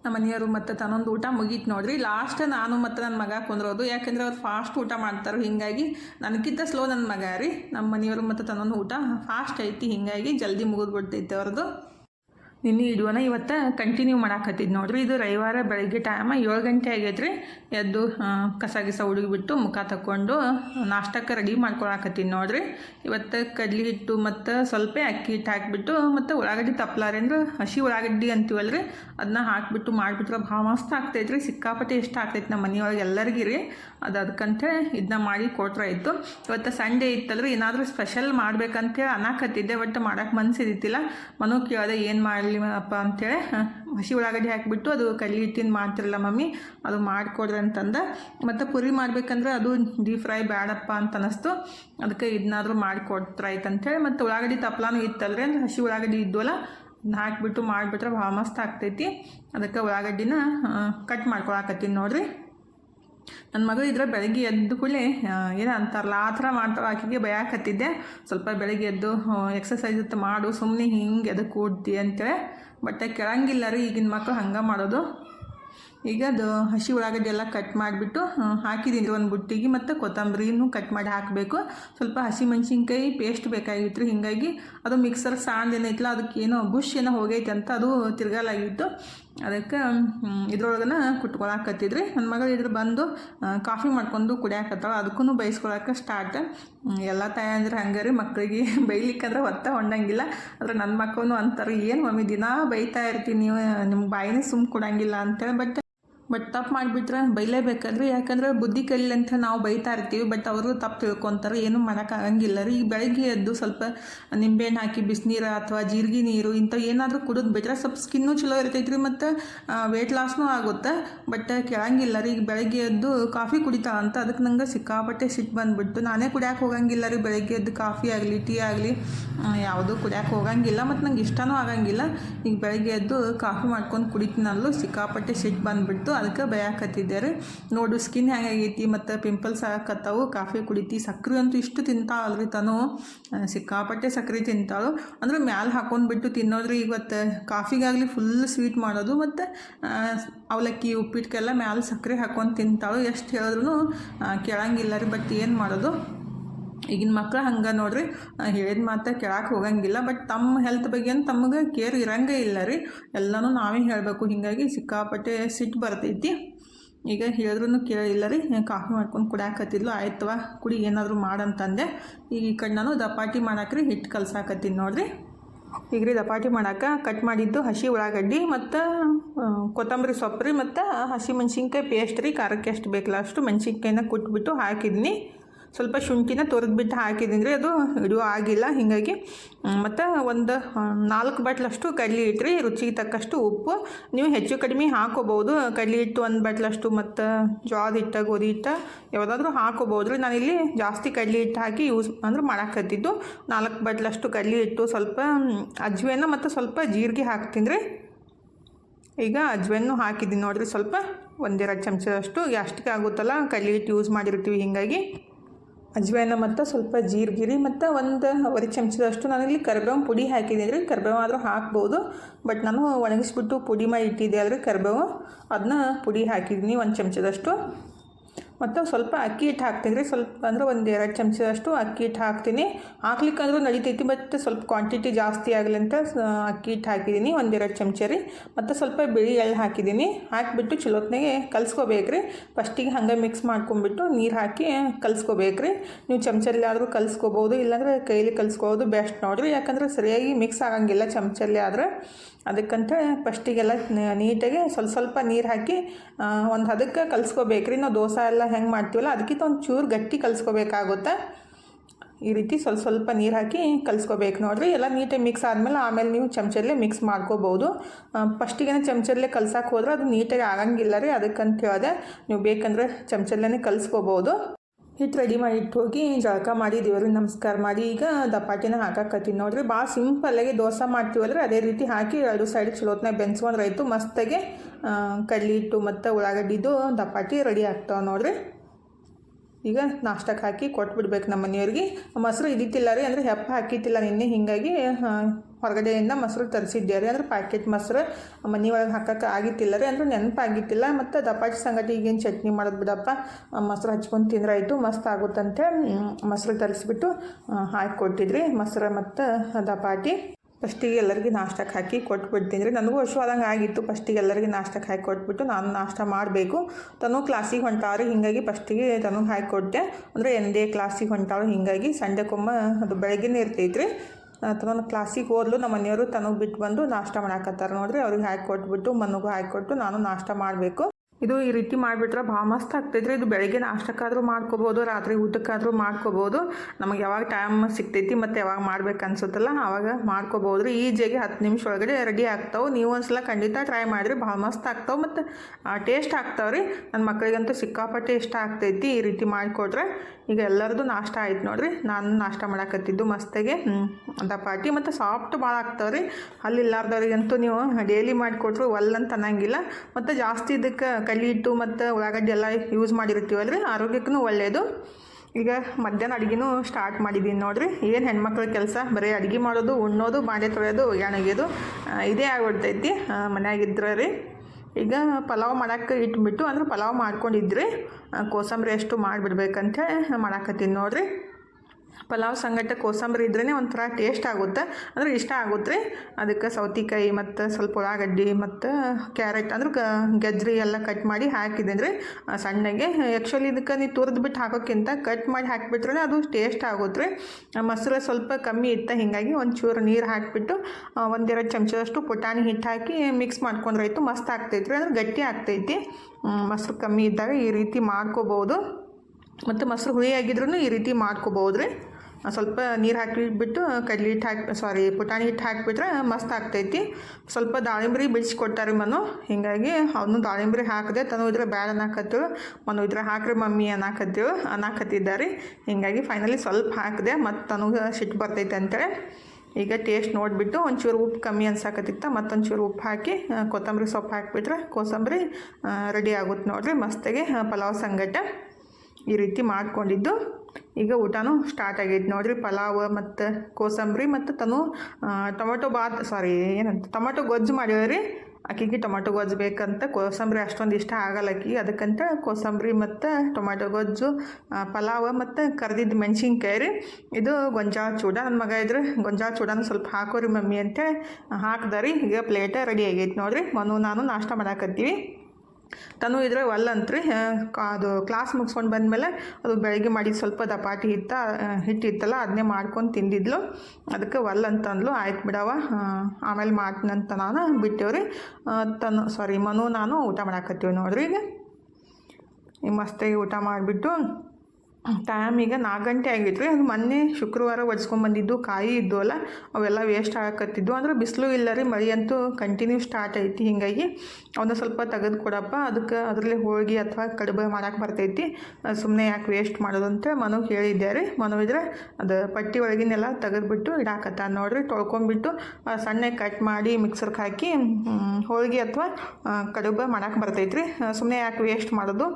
ನಮ್ಮ ಮನೆಯವರು ಮತ್ತು ತನ್ನೊಂದು ಊಟ ಮುಗೀತು ನೋಡ್ರಿ. ಲಾಸ್ಟ್ ನಾನು ಮತ್ತು ನನ್ನ ಮಗ ಕುಂದ್ರೋದು. ಯಾಕಂದ್ರೆ ಅವ್ರು ಫಾಸ್ಟ್ ಊಟ ಮಾಡ್ತಾರೆ ಹೀಗಾಗಿ ನನಗಿಂತ ಸ್ಲೋ ನನ್ನ ಮಗ ರೀ. ನಮ್ಮ ಮನೆಯವರು ಮತ್ತು ತನ್ನೊಂದು ಊಟ ಫಾಸ್ಟ್ ಐತಿ ಹೀಗಾಗಿ ಜಲ್ದಿ ಮುಗಿದ್ಬಿಡ್ತೈತೆ ಅವ್ರದ್ದು. ನಿನ್ನೆ ಇಡುವನ ಇವತ್ತು ಕಂಟಿನ್ಯೂ ಮಾಡಾಕತ್ತಿದ್ದು ನೋಡ್ರಿ. ಇದು ರವಿವಾರ ಬೆಳಗ್ಗೆ ಟೈಮ ಏಳು ಗಂಟೆ ಆಗೈತೆ ರೀ ಎದ್ದು ಕಸ ಗಿಸ ಹುಡುಗಿಬಿಟ್ಟು ಮುಖ ತಕ್ಕೊಂಡು ನಾಷ್ಟಕ್ಕೆ ರೆಡಿ ಮಾಡ್ಕೊಳಕತ್ತೀನಿ ನೋಡಿರಿ. ಇವತ್ತು ಕಡ್ಲಿ ಹಿಟ್ಟು ಮತ್ತು ಸ್ವಲ್ಪ ಅಕ್ಕಿ ಹಿಟ್ಟು ಹಾಕಿಬಿಟ್ಟು, ಮತ್ತು ಉಳ್ಳಾಗಡ್ಡಿ ತಪ್ಪಲಾರೆ ಅಂದ್ರೆ ಹಸಿ ಉಳ್ಳಾಗಡ್ಡಿ ಅಂತೀವಲ್ರಿ. ಅದನ್ನ ಹಾಕಿಬಿಟ್ಟು ಮಾಡಿಬಿಟ್ರೆ ಭಾಳ ಮಸ್ತ್ ಆಗ್ತೈತೆ ರೀ ಸಿಕ್ಕಾಪಟ್ಟೆ ಇಷ್ಟ ಆಗ್ತೈತೆ ನಮ್ಮ ಮನೆಯೊಳಗೆ ಎಲ್ಲರಿಗೂ ರೀ. ಅದು ಅದಕ್ಕಂತೆ ಇದನ್ನ ಮಾಡಿ ಕೊಟ್ರೆ ಇತ್ತು ಇವತ್ತು ಸಂಡೇ ಇತ್ತಲ್ರಿ. ಏನಾದರೂ ಸ್ಪೆಷಲ್ ಮಾಡ್ಬೇಕಂತೇಳಿ ಅನ್ನಕತ್ತಿದ್ದೆ ಬಟ್ ಮಾಡೋಕೆ ಮನಸ್ಸಿದ್ದಿಲ್ಲ ಮನು ಕೇಳಿದೆ ಏನು ಮಾಡಲಿ? ಅಪ್ಪ ಅಂತೇಳಿ ಹಸಿ ಉಳ್ಳಾಗಡ್ಡಿ ಹಾಕಿಬಿಟ್ಟು ಅದು ಕಲಿ ಹಿಟ್ಟಿನ ಮಾಡ್ತಿರಲ್ಲ ಮಮ್ಮಿ, ಅದು ಮಾಡಿಕೊಡ್ರಿ ಅಂತಂದ. ಮತ್ತು ಪುರಿ ಮಾಡಬೇಕಂದ್ರೆ ಅದು ಡೀಪ್ ಫ್ರೈ ಬೇಡಪ್ಪ ಅಂತ ಅನ್ನಿಸ್ತು ಅದಕ್ಕೆ ಇದನ್ನಾದರೂ ಮಾಡಿಕೊಡ್ತಾಯ್ತು ಅಂತೇಳಿ. ಮತ್ತು ಉಳ್ಳಾಗಡ್ಡಿ ತಪ್ಲಾನು ಇತ್ತಲ್ರಿ, ಅಂದ್ರೆ ಹಸಿ ಉಳ್ಳಾಗಡ್ಡಿ ಅದನ್ನ ಹಾಕಿಬಿಟ್ಟು ಮಾಡಿಬಿಟ್ರೆ ಭಾಳ ಮಸ್ತ್ ಆಗ್ತೈತಿ. ಅದಕ್ಕೆ ಉಳ್ಳಾಗಡ್ಡಿನ ಕಟ್ ಮಾಡ್ಕೊಳಕತ್ತೀನಿ ನೋಡಿರಿ. ನನ್ನ ಮಗಳು ಇದ್ರೆ ಬೆಳಗ್ಗೆ ಎದ್ದು ಕೂಡಲೇ ಏನೋ ಅಂತಾರಲ್ಲ, ಆ ಥರ ಮಾಡ್ತಾಳೆ. ಆಕೆಗೆ ಭಯಾಕತ್ತಿದ್ದೆ ಸ್ವಲ್ಪ ಬೆಳಗ್ಗೆ ಎದ್ದು ಎಕ್ಸಸೈಸ್ ಮಾಡು ಸುಮ್ಮನೆ ಹಿಂಗೆ ಎದಕ್ಕೆ ಕೂಡ್ತಿ ಅಂತೇಳಿ. ಬಟ್ ಕೆಳಂಗಿಲ್ಲ ರೀ, ಈಗಿನ ಮಕ್ಕಳು ಹಂಗೆ ಮಾಡೋದು. ಈಗ ಅದು ಹಸಿ ಉಳ್ಳಾಗಡ್ಡಿ ಎಲ್ಲ ಕಟ್ ಮಾಡಿಬಿಟ್ಟು ಹಾಕಿದ್ದೀನಿ ಒಂದು ಬುಟ್ಟಿಗೆ ಮತ್ತು ಕೊತ್ತಂಬರಿನೂ ಕಟ್ ಮಾಡಿ ಹಾಕಬೇಕು. ಸ್ವಲ್ಪ ಹಸಿ ಮೆಣಸಿನ್ಕಾಯಿ ಪೇಸ್ಟ್ ಬೇಕಾಗಿತ್ತು ರೀ, ಹೀಗಾಗಿ ಅದು ಮಿಕ್ಸರ್ ಸಾಂಡ್ ಏನೈತಲ್ಲ ಅದಕ್ಕೆ ಏನೋ ಬುಷ್ ಏನೋ ಹೋಗೈತೆ ಅಂತ ಅದು ತಿರ್ಗಾಲಾಗಿತ್ತು. ಅದಕ್ಕೆ ಇದ್ರೊಳಗನ ಕುಟ್ಕೊಳಕತ್ತಿದ್ರಿ ನನ್ನ ಮಗಳು ಇದ್ರ ಬಂದು ಕಾಫಿ ಮಾಡ್ಕೊಂಡು ಕುಡಿಯಾಕತ್ತಾಳ. ಅದಕ್ಕೂ ಬೈಸ್ಕೊಳಕ್ಕೆ ಸ್ಟಾರ್ಟ್ ಎಲ್ಲ ಅಂದ್ರೆ ಹಂಗೆ ರೀ. ಮಕ್ಕಳಿಗೆ ಬೈಲಿಕ್ಕಂದ್ರೆ ಹೊತ್ತ ಹೊಂಡಂಗಿಲ್ಲ. ಆದರೆ ನನ್ನ ಮಕ್ಕಳು ಅಂತಾರೆ, ಏನು ಮಮ್ಮಿ ದಿನ ಬೈತಾ ಇರ್ತೀನಿ ನೀವು? ನಿಮ್ಗೆ ಬಾಯಿನೇ ಸುಮ್ಮ ಕೊಡಂಗಿಲ್ಲ ಅಂತೇಳಿ. ಬಟ್ ಬಟ್ ತಪ್ಪು ಮಾಡಿಬಿಟ್ರೆ ಬೈಲೇಬೇಕಂದ್ರೆ ಯಾಕಂದ್ರೆ ಬುದ್ಧಿ ಕಲಿಲಿ ಅಂತ ನಾವು ಬೈತಾ ಇರ್ತೀವಿ ಬಟ್ ಅವರು ತಪ್ಪು ತಿಳ್ಕೊತಾರೆ, ಏನೂ ಮಾಡೋಕ್ಕಾಗಂಗಿಲ್ಲ ರೀ. ಈಗ ಬೆಳಗ್ಗೆ ಎದ್ದು ಸ್ವಲ್ಪ ನಿಂಬೆಹಣ್ಣು ಹಾಕಿ, ಬಿಸಿನೀರು ಅಥವಾ ಜೀರಿಗೆ ನೀರು ಇಂಥವು ಏನಾದರೂ ಕುಡಿದು ಬಿಟ್ರೆ ಸ್ವಲ್ಪ ಸ್ಕಿನ್ನು ಚಲೋ ಇರ್ತೈತೆ ರೀ, ಮತ್ತು ವೆಯ್ಟ್ ಲಾಸ್ನೂ ಆಗುತ್ತೆ. ಬಟ್ ಕೇಳಂಗಿಲ್ಲ ರೀ, ಈಗ ಬೆಳಗ್ಗೆ ಎದ್ದು ಕಾಫಿ ಕುಡಿತಾಳಂತ ಅದಕ್ಕೆ ನಂಗೆ ಸಿಕ್ಕಾಪಟ್ಟೆ ಸಿಟ್ಟು ಬಂದುಬಿಟ್ಟು ನಾನೇ ಕುಡಿಯೋಕೆ ಹೋಗಂಗಿಲ್ಲ ರೀ, ಬೆಳಗ್ಗೆ ಎದ್ದು ಕಾಫಿ ಆಗಲಿ, ಟೀ ಆಗಲಿ ಯಾವುದೂ ಕುಡಿಯೋಕೆ ಹೋಗಂಗಿಲ್ಲ ಮತ್ತು ನಂಗೆ ಇಷ್ಟನೂ ಆಗಂಗಿಲ್ಲ. ಈಗ ಬೆಳಗ್ಗೆ ಎದ್ದು ಕಾಫಿ ಮಾಡ್ಕೊಂಡು ಕುಡಿತೀನಲ್ಲೂ, ಸಿಕ್ಕಾಪಟ್ಟೆ ಸಿಟ್ಟು ಬಂದುಬಿಟ್ಟು ಅದಕ್ಕೆ ಬಯಾಕತ್ತಿದ್ದೆ ರೀ. ನೋಡು ಸ್ಕಿನ್ ಹೆಂಗಾಗೈತಿ ಮತ್ತು ಪಿಂಪಲ್ಸ್ ಆಗಕತ್ತಾವು ಕಾಫಿ ಕುಡಿತಿ. ಸಕ್ರೆ ಅಂತೂ ಇಷ್ಟು ತಿಂತಾವಲ್ರಿ ತಾನು. ಸಿಕ್ಕಾಪಟ್ಟೆ ಸಕ್ರೆ ತಿಂತಾಳು. ಅಂದ್ರೆ ಮ್ಯಾಲೆ ಹಾಕೊಂಡ್ಬಿಟ್ಟು ತಿನ್ನೋದ್ರಿ ಇವತ್ತು. ಕಾಫಿಗಾಗಲಿ ಫುಲ್ ಸ್ವೀಟ್ ಮಾಡೋದು ಮತ್ತು ಅವಲಕ್ಕಿ ಉಪ್ಪಿಟ್ಟಕ್ಕೆಲ್ಲ ಮ್ಯಾಲೆ ಸಕ್ಕರೆ ಹಾಕೊಂಡು ತಿಂತಾಳು. ಎಷ್ಟು ಹೇಳಿದ್ರು ಕೇಳಂಗಿಲ್ಲ ರೀ ಬಟ್ ಏನು ಮಾಡೋದು? ಈಗಿನ ಮಕ್ಕಳು ಹಂಗೆ ನೋಡ್ರಿ ಹೇಳಿದ ಮಾತ್ರ ಕೇಳಕ್ಕೆ ಹೋಗಂಗಿಲ್ಲ ಬಟ್ ತಮ್ಮ ಹೆಲ್ತ್ ಬಗ್ಗೆ ತಮಗೆ ಕೇರ್ ಇರಂಗೇ ಇಲ್ಲ ರೀ. ಎಲ್ಲನೂ ನಾವೇ ಹೇಳಬೇಕು, ಹೀಗಾಗಿ ಸಿಕ್ಕಾಪಟ್ಟೆ ಸಿಟ್ಟು ಬರ್ತೈತಿ. ಈಗ ಹೇಳಿದ್ರು ಕೇಳಿಲ್ಲ ರೀ ಕಾಫಿ ಮಾಡ್ಕೊಂಡು ಕುಡಿಯಾಕತ್ತಿದ್ಲು ಆಯ್ತವ ಕುಡಿ, ಏನಾದರೂ ಮಾಡಂತಂದೆ ಈಗ ಈ ಕಡೆ ನಾನು ದಪಾಟಿ ಮಾಡಾಕ್ರಿ ಹಿಟ್ಟು ಕಲ್ಸಾಕತ್ತೀನಿ ನೋಡ್ರಿ. ಈಗ ರೀ ದಪಾಟಿ ಮಾಡಕ್ಕೆ ಕಟ್ ಮಾಡಿದ್ದು ಹಸಿ ಉಳ್ಳಾಗಡ್ಡಿ ಮತ್ತು ಕೊತ್ತಂಬರಿ ಸೊಪ್ಪು ರೀ, ಮತ್ತು ಹಸಿ ಮೆಣ್ಸಿನ್ಕಾಯಿ ಪೇಸ್ಟ್ ರೀ, ಖಾರಕ್ಕೆ ಎಷ್ಟು ಬೇಕಲ್ಲ ಅಷ್ಟು ಮೆಣ್ಸಿನ್ಕಾಯಿನ ಕುಟ್ಬಿಟ್ಟು ಹಾಕಿದ್ನಿ. ಸ್ವಲ್ಪ ಶುಂಠಿನ ತೊರೆದ್ಬಿಟ್ಟು ಹಾಕಿದ್ದೀನಿ ಅದು ಹಿಡಿಯೋ ಆಗಿಲ್ಲ. ಹೀಗಾಗಿ ಮತ್ತು ಒಂದು ನಾಲ್ಕು ಬಾಟ್ಲಷ್ಟು ಕಡ್ಲಿ ಹಿಟ್ಟು ರೀ ರುಚಿಗೆ ತಕ್ಕಷ್ಟು ಉಪ್ಪು. ನೀವು ಹೆಚ್ಚು ಕಡಿಮೆ ಹಾಕೋಬೋದು ಕಡ್ಲಿ ಹಿಟ್ಟು ಒಂದು ಬಾಟ್ಲಷ್ಟು, ಮತ್ತು ಜ್ವಾದ ಹಿಟ್ಟ, ಗೋಧಿ ಹಿಟ್ಟು ಯಾವುದಾದ್ರೂ ಹಾಕೋಬೋದು ರೀ ನಾನಿಲ್ಲಿ ಜಾಸ್ತಿ ಕಡ್ಲಿ ಹಿಟ್ಟು ಹಾಕಿ ಯೂಸ್ ಅಂದ್ರೆ ಮಾಡಾಕತ್ತಿದ್ದು. ನಾಲ್ಕು ಬಾಟ್ಲಷ್ಟು ಕಡ್ಲಿ ಹಿಟ್ಟು, ಸ್ವಲ್ಪ ಅಜ್ವೇನ ಮತ್ತು ಸ್ವಲ್ಪ ಜೀರಿಗೆ ಹಾಕ್ತೀನಿ ರೀ ಈಗ ಅಜ್ವೆನ್ನು ಹಾಕಿದ್ದೀನಿ ನೋಡಿರಿ. ಸ್ವಲ್ಪ ಒಂದೆರಡು ಚಮಚದಷ್ಟು. ಎಷ್ಟಕ್ಕೆ ಆಗುತ್ತಲ್ಲ ಕಡ್ಲಿ ಹಿಟ್ಟು ಯೂಸ್ ಮಾಡಿರ್ತೀವಿ. ಹೀಗಾಗಿ ಅಜ್ವಾನ ಮತ್ತು ಸ್ವಲ್ಪ ಜೀರಿಗೆ ಮತ್ತು ಒಂದು ವರಿ ಚಮಚದಷ್ಟು ನಾನಿಲ್ಲಿ ಕರಿಬೇವು ಪುಡಿ ಹಾಕಿದೆ ಅಂದರೆ ಕರಿಬೇವು ಆದರೂ ಹಾಕ್ಬೋದು. ಬಟ್ ನಾನು ಒಣಗಿಸ್ಬಿಟ್ಟು ಪುಡಿ ಮಾಡಿ ಇಟ್ಟಿದ್ದೆ. ಆದರೆ ಕರಿಬೇವು, ಅದನ್ನ ಪುಡಿ ಹಾಕಿದ್ದೀನಿ. ಒಂದು ಚಮಚದಷ್ಟು. ಮತ್ತು ಸ್ವಲ್ಪ ಅಕ್ಕಿ ಹಿಟ್ಟು ಹಾಕ್ತೀನಿ ಸ್ವಲ್ಪ ಅಂದ್ರೆ ಒಂದು ಎರಡು ಚಮಚದಷ್ಟು ಅಕ್ಕಿ ಹಿಟ್ಟು ಹಾಕ್ತೀನಿ. ಹಾಕ್ಲಿಕ್ಕಂದ್ರೂ ನಡೀತೈತಿ ಬಟ್ ಸ್ವಲ್ಪ ಕ್ವಾಂಟಿಟಿ ಜಾಸ್ತಿ ಆಗಲಿ ಅಂತ ಅಕ್ಕಿ ಹಿಟ್ಟು ಹಾಕಿದ್ದೀನಿ ಒಂದೆರಡು ಚಮಚ ರೀ. ಮತ್ತು ಸ್ವಲ್ಪ ಬಿಳಿ ಎಳ್ಳು ಹಾಕಿದ್ದೀನಿ. ಹಾಕಿಬಿಟ್ಟು ಚಲೋತ್ನಾಗೆ ಕಲ್ಸ್ಕೋಬೇಕು ರೀ. ಫಸ್ಟಿಗೆ ಹಂಗೆ ಮಿಕ್ಸ್ ಮಾಡ್ಕೊಂಬಿಟ್ಟು ನೀರು ಹಾಕಿ ಕಲ್ಸ್ಕೋಬೇಕು ರೀ. ನೀವು ಚಮಚಲ್ಲಿ ಆದರೂ ಕಲ್ಸ್ಕೋಬೋದು, ಇಲ್ಲಾಂದ್ರೆ ಕೈಲಿ ಕಲ್ಸ್ಕೋಬೋದು ಬೆಸ್ಟ್ ನೋಡಿರಿ. ಯಾಕಂದ್ರೆ ಸರಿಯಾಗಿ ಮಿಕ್ಸ್ ಆಗಂಗಿಲ್ಲ ಚಮಚಲ್ಲಿ ಆದ್ರೆ. ಅದಕ್ಕಂತ ಫಸ್ಟಿಗೆಲ್ಲ ನೀಟಾಗಿ ಸ್ವಲ್ಪ ಸ್ವಲ್ಪ ನೀರು ಹಾಕಿ ಒಂದು ಹದಕ್ಕೆ ರೀ ನಾವು ದೋಸೆ ಎಲ್ಲ ಹೆಂಗೆ ಮಾಡ್ತೀವಲ್ಲ, ಅದಕ್ಕಿಂತ ಒಂದು ಚೂರು ಗಟ್ಟಿ ಕಲ್ಸ್ಕೊಬೇಕಾಗುತ್ತೆ. ಈ ರೀತಿ ಸ್ವಲ್ಪ ಸ್ವಲ್ಪ ನೀರು ಹಾಕಿ ಕಲ್ಸ್ಕೊಬೇಕು ನೋಡಿರಿ. ಎಲ್ಲ ನೀಟಾಗಿ ಮಿಕ್ಸ್ ಆದಮೇಲೆ ಆಮೇಲೆ ನೀವು ಚಮಚಲ್ಲೇ ಮಿಕ್ಸ್ ಮಾಡ್ಕೋಬೋದು. ಫಸ್ಟಿಗೆ ಚಮಚಲ್ಲೇ ಕಲ್ಸಕ್ಕೆ ಹೋದ್ರೆ ಅದು ನೀಟಾಗಿ ಆಗಂಗಿಲ್ಲ ರೀ. ಅದಕ್ಕಂತ ಹೇಳಿದೆ, ನೀವು ಬೇಕಂದರೆ ಚಮಚಲ್ಲೇ ಕಲ್ಸ್ಕೋಬೋದು. ಹಿಟ್ಟು ರೆಡಿ ಮಾಡಿ ಹೋಗಿ ಜಳಕ ಮಾಡಿ ದೇವ್ರಿಗೆ ನಮಸ್ಕಾರ ಮಾಡಿ ಈಗ ದಪಾಟಿನ ಹಾಕಕತ್ತೀನಿ ನೋಡ್ರಿ. ಭಾಳ ಸಿಂಪಲ್ಲಾಗಿ ದೋಸೆ ಮಾಡ್ತೀವಲ್ರಿ ಅದೇ ರೀತಿ ಹಾಕಿ ಎರಡು ಸೈಡ್ ಚಲೋತ್ನಾಗ ಬೆನ್ಸ್ಕೊಂಡ್ರೆ ಆಯಿತು ಮಸ್ತಾಗೆ ಕಡ್ಲಿ ಹಿಟ್ಟು ಮತ್ತು ಉಳ್ಳಾಗಡ್ಡಿದು ದಪಾಟಿ ರೆಡಿ ಆಗ್ತಾವೆ ನೋಡ್ರಿ. ಈಗ ನಾಷ್ಟಕ್ಕೆ ಹಾಕಿ ಕೊಟ್ಬಿಡ್ಬೇಕು ನಮ್ಮ ಮನೆಯವ್ರಿಗೆ. ಮೊಸರು ಇದ್ದಿತ್ತಿಲ್ಲ ರೀ, ಅಂದರೆ ಹೆಪ್ಪ ಹಾಕಿತ್ತಿಲ್ಲ ನಿನ್ನೆ. ಹೀಗಾಗಿ ಹೊರಗಡೆಯಿಂದ ಮೊಸರು ತರಿಸಿದ್ದೆ ರೀ, ಅಂದ್ರೆ ಪ್ಯಾಕೆಟ್ ಮೊಸರು ಒಳಗೆ ಹಾಕಕ್ಕೆ ಆಗಿತ್ತಿಲ್ಲ ರೀ, ಅಂದ್ರೆ ನೆನಪಾಗಿತ್ತಿಲ್ಲ ಮತ್ತು ದಪಾಚಿ ಸಂಗತಿ, ಈಗೇನು ಚಟ್ನಿ ಮಾಡೋದು ಬಿಡಪ್ಪ. ಮೊಸರು ಹಚ್ಕೊಂಡು ತಿಂದ್ರೆ ಆಯಿತು ಮಸ್ತ್ ಆಗುತ್ತಂತೆ ಮೊಸರು ತರಿಸ್ಬಿಟ್ಟು ಹಾಕಿ ಕೊಟ್ಟಿದ್ರಿ ಮೊಸರು ಮತ್ತು ದಪಾಟಿ ಫಸ್ಟಿಗೆ ಎಲ್ಲರಿಗೆ ನಾಷ್ಟಕ್ಕೆ ಹಾಕಿ ಕೊಟ್ಬಿಡ್ತೀನಿ. ನನಗೂ ಹಶುವಾದಂಗೆ ಆಗಿತ್ತು. ಫಸ್ಟಿಗೆ ಎಲ್ಲರಿಗೆ ನಾಷ್ಟಕ್ಕೆ ಹಾಕಿ ಕೊಟ್ಬಿಟ್ಟು ನಾನು ನಾಷ್ಟ ಮಾಡಬೇಕು. ತನು ಕ್ಲಾಸಿಗೆ ಹೊಂಟಾವ್ರೆ ಹೀಗಾಗಿ ಫಸ್ಟಿಗೆ ತನಗೆ ಹಾಕಿ ಕೊಟ್ಟೆ. ಅಂದರೆ ಎಂದೇ ಕ್ಲಾಸಿಗೆ ಹೊಂಟಾಳು, ಹೀಗಾಗಿ ಸಂಡೆಕೊಮ್ಮ ಅದು ಬೆಳಗ್ಗೆನೇ ಇರ್ತೈತ್ರಿ. ತನ್ನ ಕ್ಲಾಸಿಗೆ ಹೋದ್ಲು. ನಮ್ಮ ಮನೆಯವರು ತನಗೆ ಬಿಟ್ಟು ಬಂದು ನಾಷ್ಟ ಮಾಡಾಕತ್ತಾರ ನೋಡ್ರಿ. ಅವ್ರಿಗೆ ಹಾಕಿ ಕೊಟ್ಬಿಟ್ಟು ಮನಗೂ ಹಾಕಿ ಕೊಟ್ಟು ನಾನು ನಾಷ್ಟ ಮಾಡಬೇಕು. ಇದು ಈ ರೀತಿ ಮಾಡಿಬಿಟ್ರೆ ಭಾಳ ಮಸ್ತ್ ಆಗ್ತೈತ್ರಿ. ಇದು ಬೆಳಗ್ಗೆ ನಾಷ್ಟಕ್ಕಾದರೂ ಮಾಡ್ಕೋಬೋದು, ರಾತ್ರಿ ಊಟಕ್ಕಾದರೂ ಮಾಡ್ಕೋಬೋದು. ನಮಗೆ ಯಾವಾಗ ಟೈಮ್ ಸಿಗ್ತೈತಿ ಮತ್ತು ಯಾವಾಗ ಮಾಡ್ಬೇಕು ಅನ್ಸುತ್ತಲ್ಲ ಆವಾಗ ಮಾಡ್ಕೋಬೋದು ರೀ ಈಜಿಯಾಗಿ ಹತ್ತು ನಿಮಿಷ ಒಳಗಡೆ ರೆಡಿ ಆಗ್ತಾವೆ. ನೀವು ಒಂದ್ಸಲ ಖಂಡಿತ ಟ್ರೈ ಮಾಡಿರಿ ಭಾಳ ಮಸ್ತ್ ಆಗ್ತಾವೆ ಮತ್ತು ಟೇಸ್ಟ್ ಆಗ್ತಾವೆ ರೀ. ನನ್ನ ಮಕ್ಕಳಿಗಂತೂ ಸಿಕ್ಕಾಪಟ್ಟೆ ಇಷ್ಟ ಆಗ್ತೈತಿ ಈ ರೀತಿ ಮಾಡಿಕೊಟ್ರೆ. ಈಗ ಎಲ್ಲರದು ನಾಷ್ಟ ಆಯ್ತು ನೋಡಿರಿ. ನಾನು ನಾಷ್ಟ ಮಾಡಾಕತ್ತಿದ್ದು ಮಸ್ತಾಗೆ ದಪಾಟಿ ಮತ್ತು ಸಾಫ್ಟ್ ಭಾಳ ಆಗ್ತಾವೆ ರೀ. ಹಲ್ಲಿಲ್ಲಾರ್ದವ್ರಿಗಂತೂ ನೀವು ಡೈಲಿ ಮಾಡಿಕೊಟ್ರು ಒಲ್ ಅಂತ ಅನ್ನಂಗಿಲ್ಲ. ಮತ್ತು ಜಾಸ್ತಿ ಇದಕ್ಕೆ ಕಡ್ಲಿ ಹಿಟ್ಟು ಮತ್ತು ಉಳ್ಳಾಗಡ್ಡಿ ಎಲ್ಲ ಯೂಸ್ ಮಾಡಿರ್ತೀವಲ್ಲ ರೀ ಆರೋಗ್ಯಕ್ಕೂ ಒಳ್ಳೆಯದು ಈಗ ಮಧ್ಯಾಹ್ನ ಅಡುಗೆನೂ ಸ್ಟಾರ್ಟ್ ಮಾಡಿದ್ದೀನಿ ನೋಡಿರಿ. ಏನು ಹೆಣ್ಮಕ್ಳ ಕೆಲಸ? ಬರೀ ಅಡುಗೆ ಮಾಡೋದು, ಉಣ್ಣೋದು ಬಾಂಡೆ ತೊಳೆಯೋದು ಯಾಣಗಿಯೋದು ಇದೇ ಆಗ್ಬಿಡ್ತೈತಿ ಮನ್ಯಾಗಿದ್ರೆ ರೀ. ಈಗ ಪಲಾವ್ ಮಾಡೋಕ್ಕೆ ಇಟ್ಬಿಟ್ಟು ಅಂದ್ರೆ ಪಲಾವ್ ಮಾಡ್ಕೊಂಡಿದ್ರಿ. ಕೋಸಂಬರಿ ಅಷ್ಟು ಮಾಡಿಬಿಡ್ಬೇಕಂತ ಮಾಡಾಕತ್ತೀನಿ ನೋಡ್ರಿ. ಪಲಾವ್ ಸಂಗಟ ಕೋಸಂಬರಿ ಇದ್ರೇ ಒಂಥರ ಟೇಸ್ಟ್ ಆಗುತ್ತೆ. ಅಂದ್ರೆ ಇಷ್ಟ ಆಗುತ್ತೆ ರೀ. ಅದಕ್ಕೆ ಸೌತೆಕಾಯಿ ಮತ್ತು ಸ್ವಲ್ಪ ಉಳ್ಳಾಗಡ್ಡಿ ಮತ್ತು ಕ್ಯಾರೆಟ್ ಅಂದ್ರೆ ಗ ಗಜ್ರಿ ಎಲ್ಲ ಕಟ್ ಮಾಡಿ ಹಾಕಿದ್ದೀನಿ ರೀ. ಸಣ್ಣಗೆ. ಆ್ಯಕ್ಚುಲಿ ಇದಕ್ಕೆ ನೀವು ತುರಿದು ಬಿಟ್ಟು ಹಾಕೋಕ್ಕಿಂತ ಕಟ್ ಮಾಡಿ ಹಾಕಿಬಿಟ್ರೆ ಅದು ಟೇಸ್ಟ್ ಆಗುತ್ತೆ ರೀ. ಮೊಸರು ಸ್ವಲ್ಪ ಕಮ್ಮಿ ಇತ್ತು, ಹೀಗಾಗಿ ಒಂಚೂರು ನೀರು ಹಾಕಿಬಿಟ್ಟು ಒಂದೆರಡು ಚಮಚದಷ್ಟು ಪುಟಾಣಿ ಹಿಟ್ಟು ಹಾಕಿ ಮಿಕ್ಸ್ ಮಾಡ್ಕೊಂಡ್ರೆ ಆಯಿತು, ಮಸ್ತ್ ಆಗ್ತೈತೆ ರೀ. ಅಂದ್ರೆ ಗಟ್ಟಿ ಆಗ್ತೈತಿ. ಮೊಸರು ಕಮ್ಮಿ ಇದ್ದಾಗ ಈ ರೀತಿ ಮಾಡ್ಕೋಬೋದು. ಮತ್ತು ಮೊಸರು ಹುಳಿ ಆಗಿದ್ರೂ ಈ ರೀತಿ ಮಾಡ್ಕೋಬೋದು ರೀ. ಸ್ವಲ್ಪ ನೀರು ಹಾಕಿಬಿಟ್ಟು, ಕಡ್ಲಿ ಹಿಟ್ಟು ಹಾಕಿ ಸಾರಿ ಪುಟಾಣಿ ಹಿಟ್ಟು ಹಾಕಿಬಿಟ್ರೆ ಮಸ್ತ್ ಆಗ್ತೈತಿ. ಸ್ವಲ್ಪ ದಾಳಿಂಬ್ರಿ ಬಿಡಿಸ್ಕೊಡ್ತಾರೆ ಮನು. ಹೀಗಾಗಿ ಅವನು ದಾಳಿಂಬ್ರಿ ಹಾಕಿದೆ ತನು ಇದ್ರೆ ಬ್ಯಾಡ ಅನ್ನಕತ್ತೇಳು. ಮನು ಇದ್ರೆ ಹಾಕ್ರಿ ಮಮ್ಮಿ ಅನ್ನಕತ್ತೇಳು, ಅನ್ನಕತ್ತಿದ್ದಾರೆ. ಹೀಗಾಗಿ ಫೈನಲಿ ಸ್ವಲ್ಪ ಹಾಕಿದೆ ಮತ್ತು ತನಗೆ ಸಿಟ್ಟು ಬರ್ತೈತೆ ಅಂತೇಳಿ ಈಗ ಟೇಸ್ಟ್ ನೋಡಿಬಿಟ್ಟು ಒಂಚೂರು ಉಪ್ಪು ಕಮ್ಮಿ ಅನ್ಸಾಕತ್ತಿತ್ತ, ಮತ್ತೊಂಚೂರು ಉಪ್ಪು ಹಾಕಿ ಕೊತ್ತಂಬರಿ ಸೊಪ್ಪು ಹಾಕಿಬಿಟ್ರೆ ಕೋಸಂಬರಿ ರೆಡಿ ಆಗುತ್ತೆ ನೋಡಿರಿ. ಮಸ್ತಾಗಿ ಪಲಾವ್ ಸಂಗಟ ಈ ರೀತಿ ಮಾಡ್ಕೊಂಡಿದ್ದು. ಈಗ ಊಟನೂ ಸ್ಟಾರ್ಟ್ ಆಗೈತೆ. ನೋಡಿರಿ ಪಲಾವ್ ಮತ್ತು ಕೋಸಂಬರಿ ಮತ್ತು ತನು ಟೊಮೆಟೊ ಬಾತ್ ಸಾರಿ ಏನಂತ, ಟೊಮೆಟೊ ಗೊಜ್ಜು ಮಾಡ್ಯಾವ್ರಿ ಆಕಿಗೆ ಟೊಮೆಟೊ ಗೊಜ್ಜು ಬೇಕಂತ ಕೋಸಂಬರಿ ಅಷ್ಟೊಂದು ಇಷ್ಟ ಆಗಲ್ಲ ಆಕಿ ಅದಕ್ಕಂತ ಕೋಸಂಬರಿ ಮತ್ತು ಟೊಮೆಟೊ ಗೊಜ್ಜು ಪಲಾವ್ ಮತ್ತು ಕರ್ದಿದ್ದು ಮೆಣಸಿನ್ಕಾಯಿ ರೀ. ಇದು ಗೊಂಜಾಳ ಚೂಡ ನನ್ನ ಮಗ ಇದ್ರೆ. ಗೊಂಜಾಳ ಚೂಡನ ಸ್ವಲ್ಪ ಹಾಕೋರಿ ಮಮ್ಮಿ ಅಂತೇಳಿ ಹಾಕ್ದಾರಿ ರೀ. ಈಗ ಪ್ಲೇಟ ರೆಡಿ ಆಗೈತೆ ನೋಡಿರಿ. ಮನು, ನಾನು ನಾಷ್ಟ ಮಾಡಾಕತ್ತೀವಿ. ತನು ಇದ್ರೆ ಒಲ್ಲಂತ್ರಿ ಕಾ- ಅದು ಕ್ಲಾಸ್ ಮುಗಿಸ್ಕೊಂಡು ಬಂದಮೇಲೆ ಅದು ಬೆಳಗ್ಗೆ ಮಾಡಿದ ಸ್ವಲ್ಪ ದಪಾಟಿ ಇತ್ತ ಹಿಟ್ಟಿತ್ತಲ್ಲ ಅದನ್ನೇ ಮಾಡ್ಕೊಂಡು ತಿಂದಿದ್ಲು. ಅದಕ್ಕೆ ಒಲ್ಲಂತಂದ್ಲು. ಆಯ್ತು ಬಿಡವ ಆಮೇಲೆ ಮಾಡ್ತೀನಂತ ನಾನು ಬಿಟ್ಟೇವ್ರಿ. ತನು ಸಾರಿ ಮನು, ನಾನು ಊಟ ಮಾಡಾಕತ್ತೀವಿ ನೋಡ್ರಿ ಈಗ. ಈಗ ಮಸ್ತಾಗಿ ಊಟ ಮಾಡಿಬಿಟ್ಟು ಟೈಮ್ ಈಗ ನಾಲ್ಕು ಗಂಟೆ ಆಗಿತ್ತು. ರೀ ಅದು ಮೊನ್ನೆ ಶುಕ್ರವಾರ ಒಡ್ಸ್ಕೊಂಬಂದಿದ್ದು ಕಾಯಿ ಇದ್ದವಲ್ಲ ಅವೆಲ್ಲ ವೇಸ್ಟ್ ಆಗಕತ್ತಿದ್ದು ಅಂದ್ರೆ ಬಿಸಿಲು ಇಲ್ಲ ರೀ, ಮಳೆ ಅಂತೂ ಕಂಟಿನ್ಯೂ ಸ್ಟಾರ್ಟ್ ಐತಿ ಹೀಗಾಗಿ. ಅವನ್ನ ಸ್ವಲ್ಪ ತೆಗೆದು ಕೊಡಪ್ಪ. ಅದಕ್ಕೆ ಅದರಲ್ಲಿ ಹೋಳಿಗೆ ಅಥವಾ ಕಡುಬು ಮಾಡಕ್ಕೆ ಬರ್ತೈತಿ. ಸುಮ್ಮನೆ ಯಾಕೆ ವೇಸ್ಟ್ ಮಾಡೋದು ಅಂತ ಮನು ಹೇಳಿದ್ದೆ ರೀ. ಮನು ಇದ್ರೆ ಅದು ಪಟ್ಟಿ ಒಳಗಿನೆಲ್ಲ ತೆಗೆದ್ಬಿಟ್ಟು ಇಡಾಕತ್ತ ನೋಡ್ರಿ. ತೊಳ್ಕೊಂಬಿಟ್ಟು ಸಣ್ಣಗೆ ಸಣ್ಣ ಕಟ್ ಮಾಡಿ ಮಿಕ್ಸರ್ಗೆ ಹಾಕಿ ಹೋಳಿಗೆ ಅಥವಾ ಕಡುಬು ಮಾಡಕ್ಕೆ ಬರ್ತೈತಿ ರೀ ಸುಮ್ಮನೆ ಯಾಕೆ ವೇಸ್ಟ್ ಮಾಡೋದು?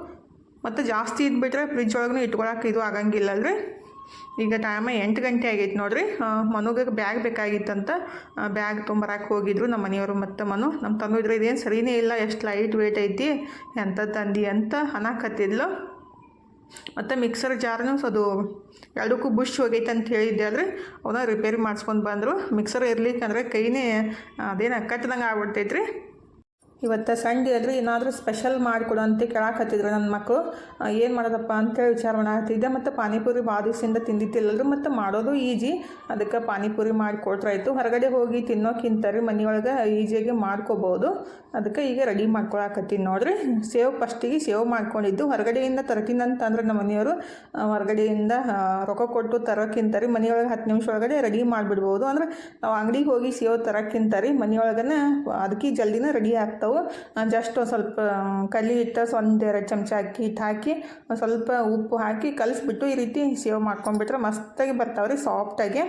ಮತ್ತು ಜಾಸ್ತಿ ಇದ್ಬಿಟ್ರೆ ಫ್ರಿಜ್ ಒಳಗೂ ಇಟ್ಕೊಳಕ್ಕೆ ಇದು ಆಗಂಗಿಲ್ಲ ಅಲ್ರಿ? ಈಗ ಟೈಮ ಎಂಟು ಗಂಟೆ ಆಗೈತೆ ನೋಡ್ರಿ. ಮನುಗೆ ಬ್ಯಾಗ್ ಬೇಕಾಗಿತ್ತಂತ ಬ್ಯಾಗ್ ತೊಂಬರಕ್ಕೆ ಹೋಗಿದ್ರು ನಮ್ಮ ಮನೆಯವರು ಮತ್ತು ಮನು. ನಮ್ಮ ತಂದು ಇದ್ರೆ ಇದೇನು ಸರಿನೇ ಇಲ್ಲ, ಎಷ್ಟು ಲೈಟ್ ವೇಟ್ ಐತಿ, ಎಂತ ತಂದಿ ಅಂತ ಅನ್ನಕತ್ತಿದ್ಲು ಮತ್ತು ಮಿಕ್ಸರ್ ಜಾರ್ನು ಅದು ಎರಡಕ್ಕೂ ಬುಷ್ ಹೋಗೈತೆ ಅಂತ ಹೇಳಿದ್ದೆ ಅಲ್ರಿ ಅವನ್ನ ರಿಪೇರಿ ಮಾಡಿಸ್ಕೊಂಡು ಬಂದರು. ಮಿಕ್ಸರ್ ಇರ್ಲಿಕ್ಕಂದ್ರೆ ಕೈನೇ, ಅದೇನು ಕಟ್ಟದಂಗೆ ಆಗ್ಬಿಡ್ತೈತೆ ರೀ ಇವತ್ತು ಸಂಡೆ ಅಲ್ರಿ, ಏನಾದರೂ ಸ್ಪೆಷಲ್ ಮಾಡಿಕೊಡು ಅಂತ ಕೇಳಾಕತ್ತಿದ್ರು ನನ್ನ ಮಕ್ಕಳು ಏನು ಮಾಡೋದಪ್ಪ ಅಂತೇಳಿ ವಿಚಾರ ಮಾಡಾಕತ್ತಿದ್ದೆ ಮತ್ತು ಪಾನಿಪುರಿ ಭಾಳ ದಿವಸದಿಂದ ತಿಂದಿತ್ತಿಲ್ಲಲ್ರಿ ಮತ್ತು ಮಾಡೋದು ಈಜಿ. ಅದಕ್ಕೆ ಪಾನಿಪುರಿ ಮಾಡಿಕೊಟ್ರಾಯ್ತು ಹೊರಗಡೆ ಹೋಗಿ ತಿನ್ನೋಕ್ಕಿಂತ ರೀ ಮನೆಯೊಳಗೆ ಈಜಿಯಾಗಿ ಮಾಡ್ಕೋಬೋದು. ಅದಕ್ಕೆ ಈಗ ರೆಡಿ ಮಾಡ್ಕೊಳಕತ್ತೀನಿ ನೋಡ್ರಿ. ಸೇವ್ ಫಸ್ಟಿಗೆ ಸೇವ್ ಮಾಡ್ಕೊಂಡಿದ್ದು. ಹೊರಗಡೆಯಿಂದ ತರ್ತೀನಿ ಅಂತಂದ್ರೆ ನಮ್ಮ ಮನೆಯವರು ಹೊರಗಡೆಯಿಂದ ರೊಕ್ಕ ಕೊಟ್ಟು ತರೋಕ್ಕಿಂತ ರೀ ಮನೆಯೊಳಗೆ ಹತ್ತು ನಿಮಿಷ ಒಳಗಡೆ ರೆಡಿ ಮಾಡಿಬಿಡ್ಬೋದು. ಅಂದ್ರೆ ನಾವು ಅಂಗಡಿಗೆ ಹೋಗಿ ಸೇವ್ ತರೋಕ್ಕಿಂತ ರೀ ಮನೆಯೊಳಗನೆ ಅದಕ್ಕೆ ಜಲ್ದಿನ ರೆಡಿ ಆಗ್ತಾವೆ. ಜಸ್ಟ್ ಒಂದು ಸ್ವಲ್ಪ ಕಲಿ ಹಿಟ್ಟು ಎರಡು ಚಮಚ ಅಕ್ಕಿ ಹಿಟ್ಟು ಹಾಕಿ, ಒಂದು ಸ್ವಲ್ಪ ಉಪ್ಪು ಹಾಕಿ ಕಲಿಸ್ಬಿಟ್ಟು ಈ ರೀತಿ ಸೇವ್ ಮಾಡ್ಕೊಂಡ್ಬಿಟ್ರೆ ಮಸ್ತಾಗಿ ಬರ್ತಾವೆ ರೀ ಸಾಫ್ಟಾಗಿ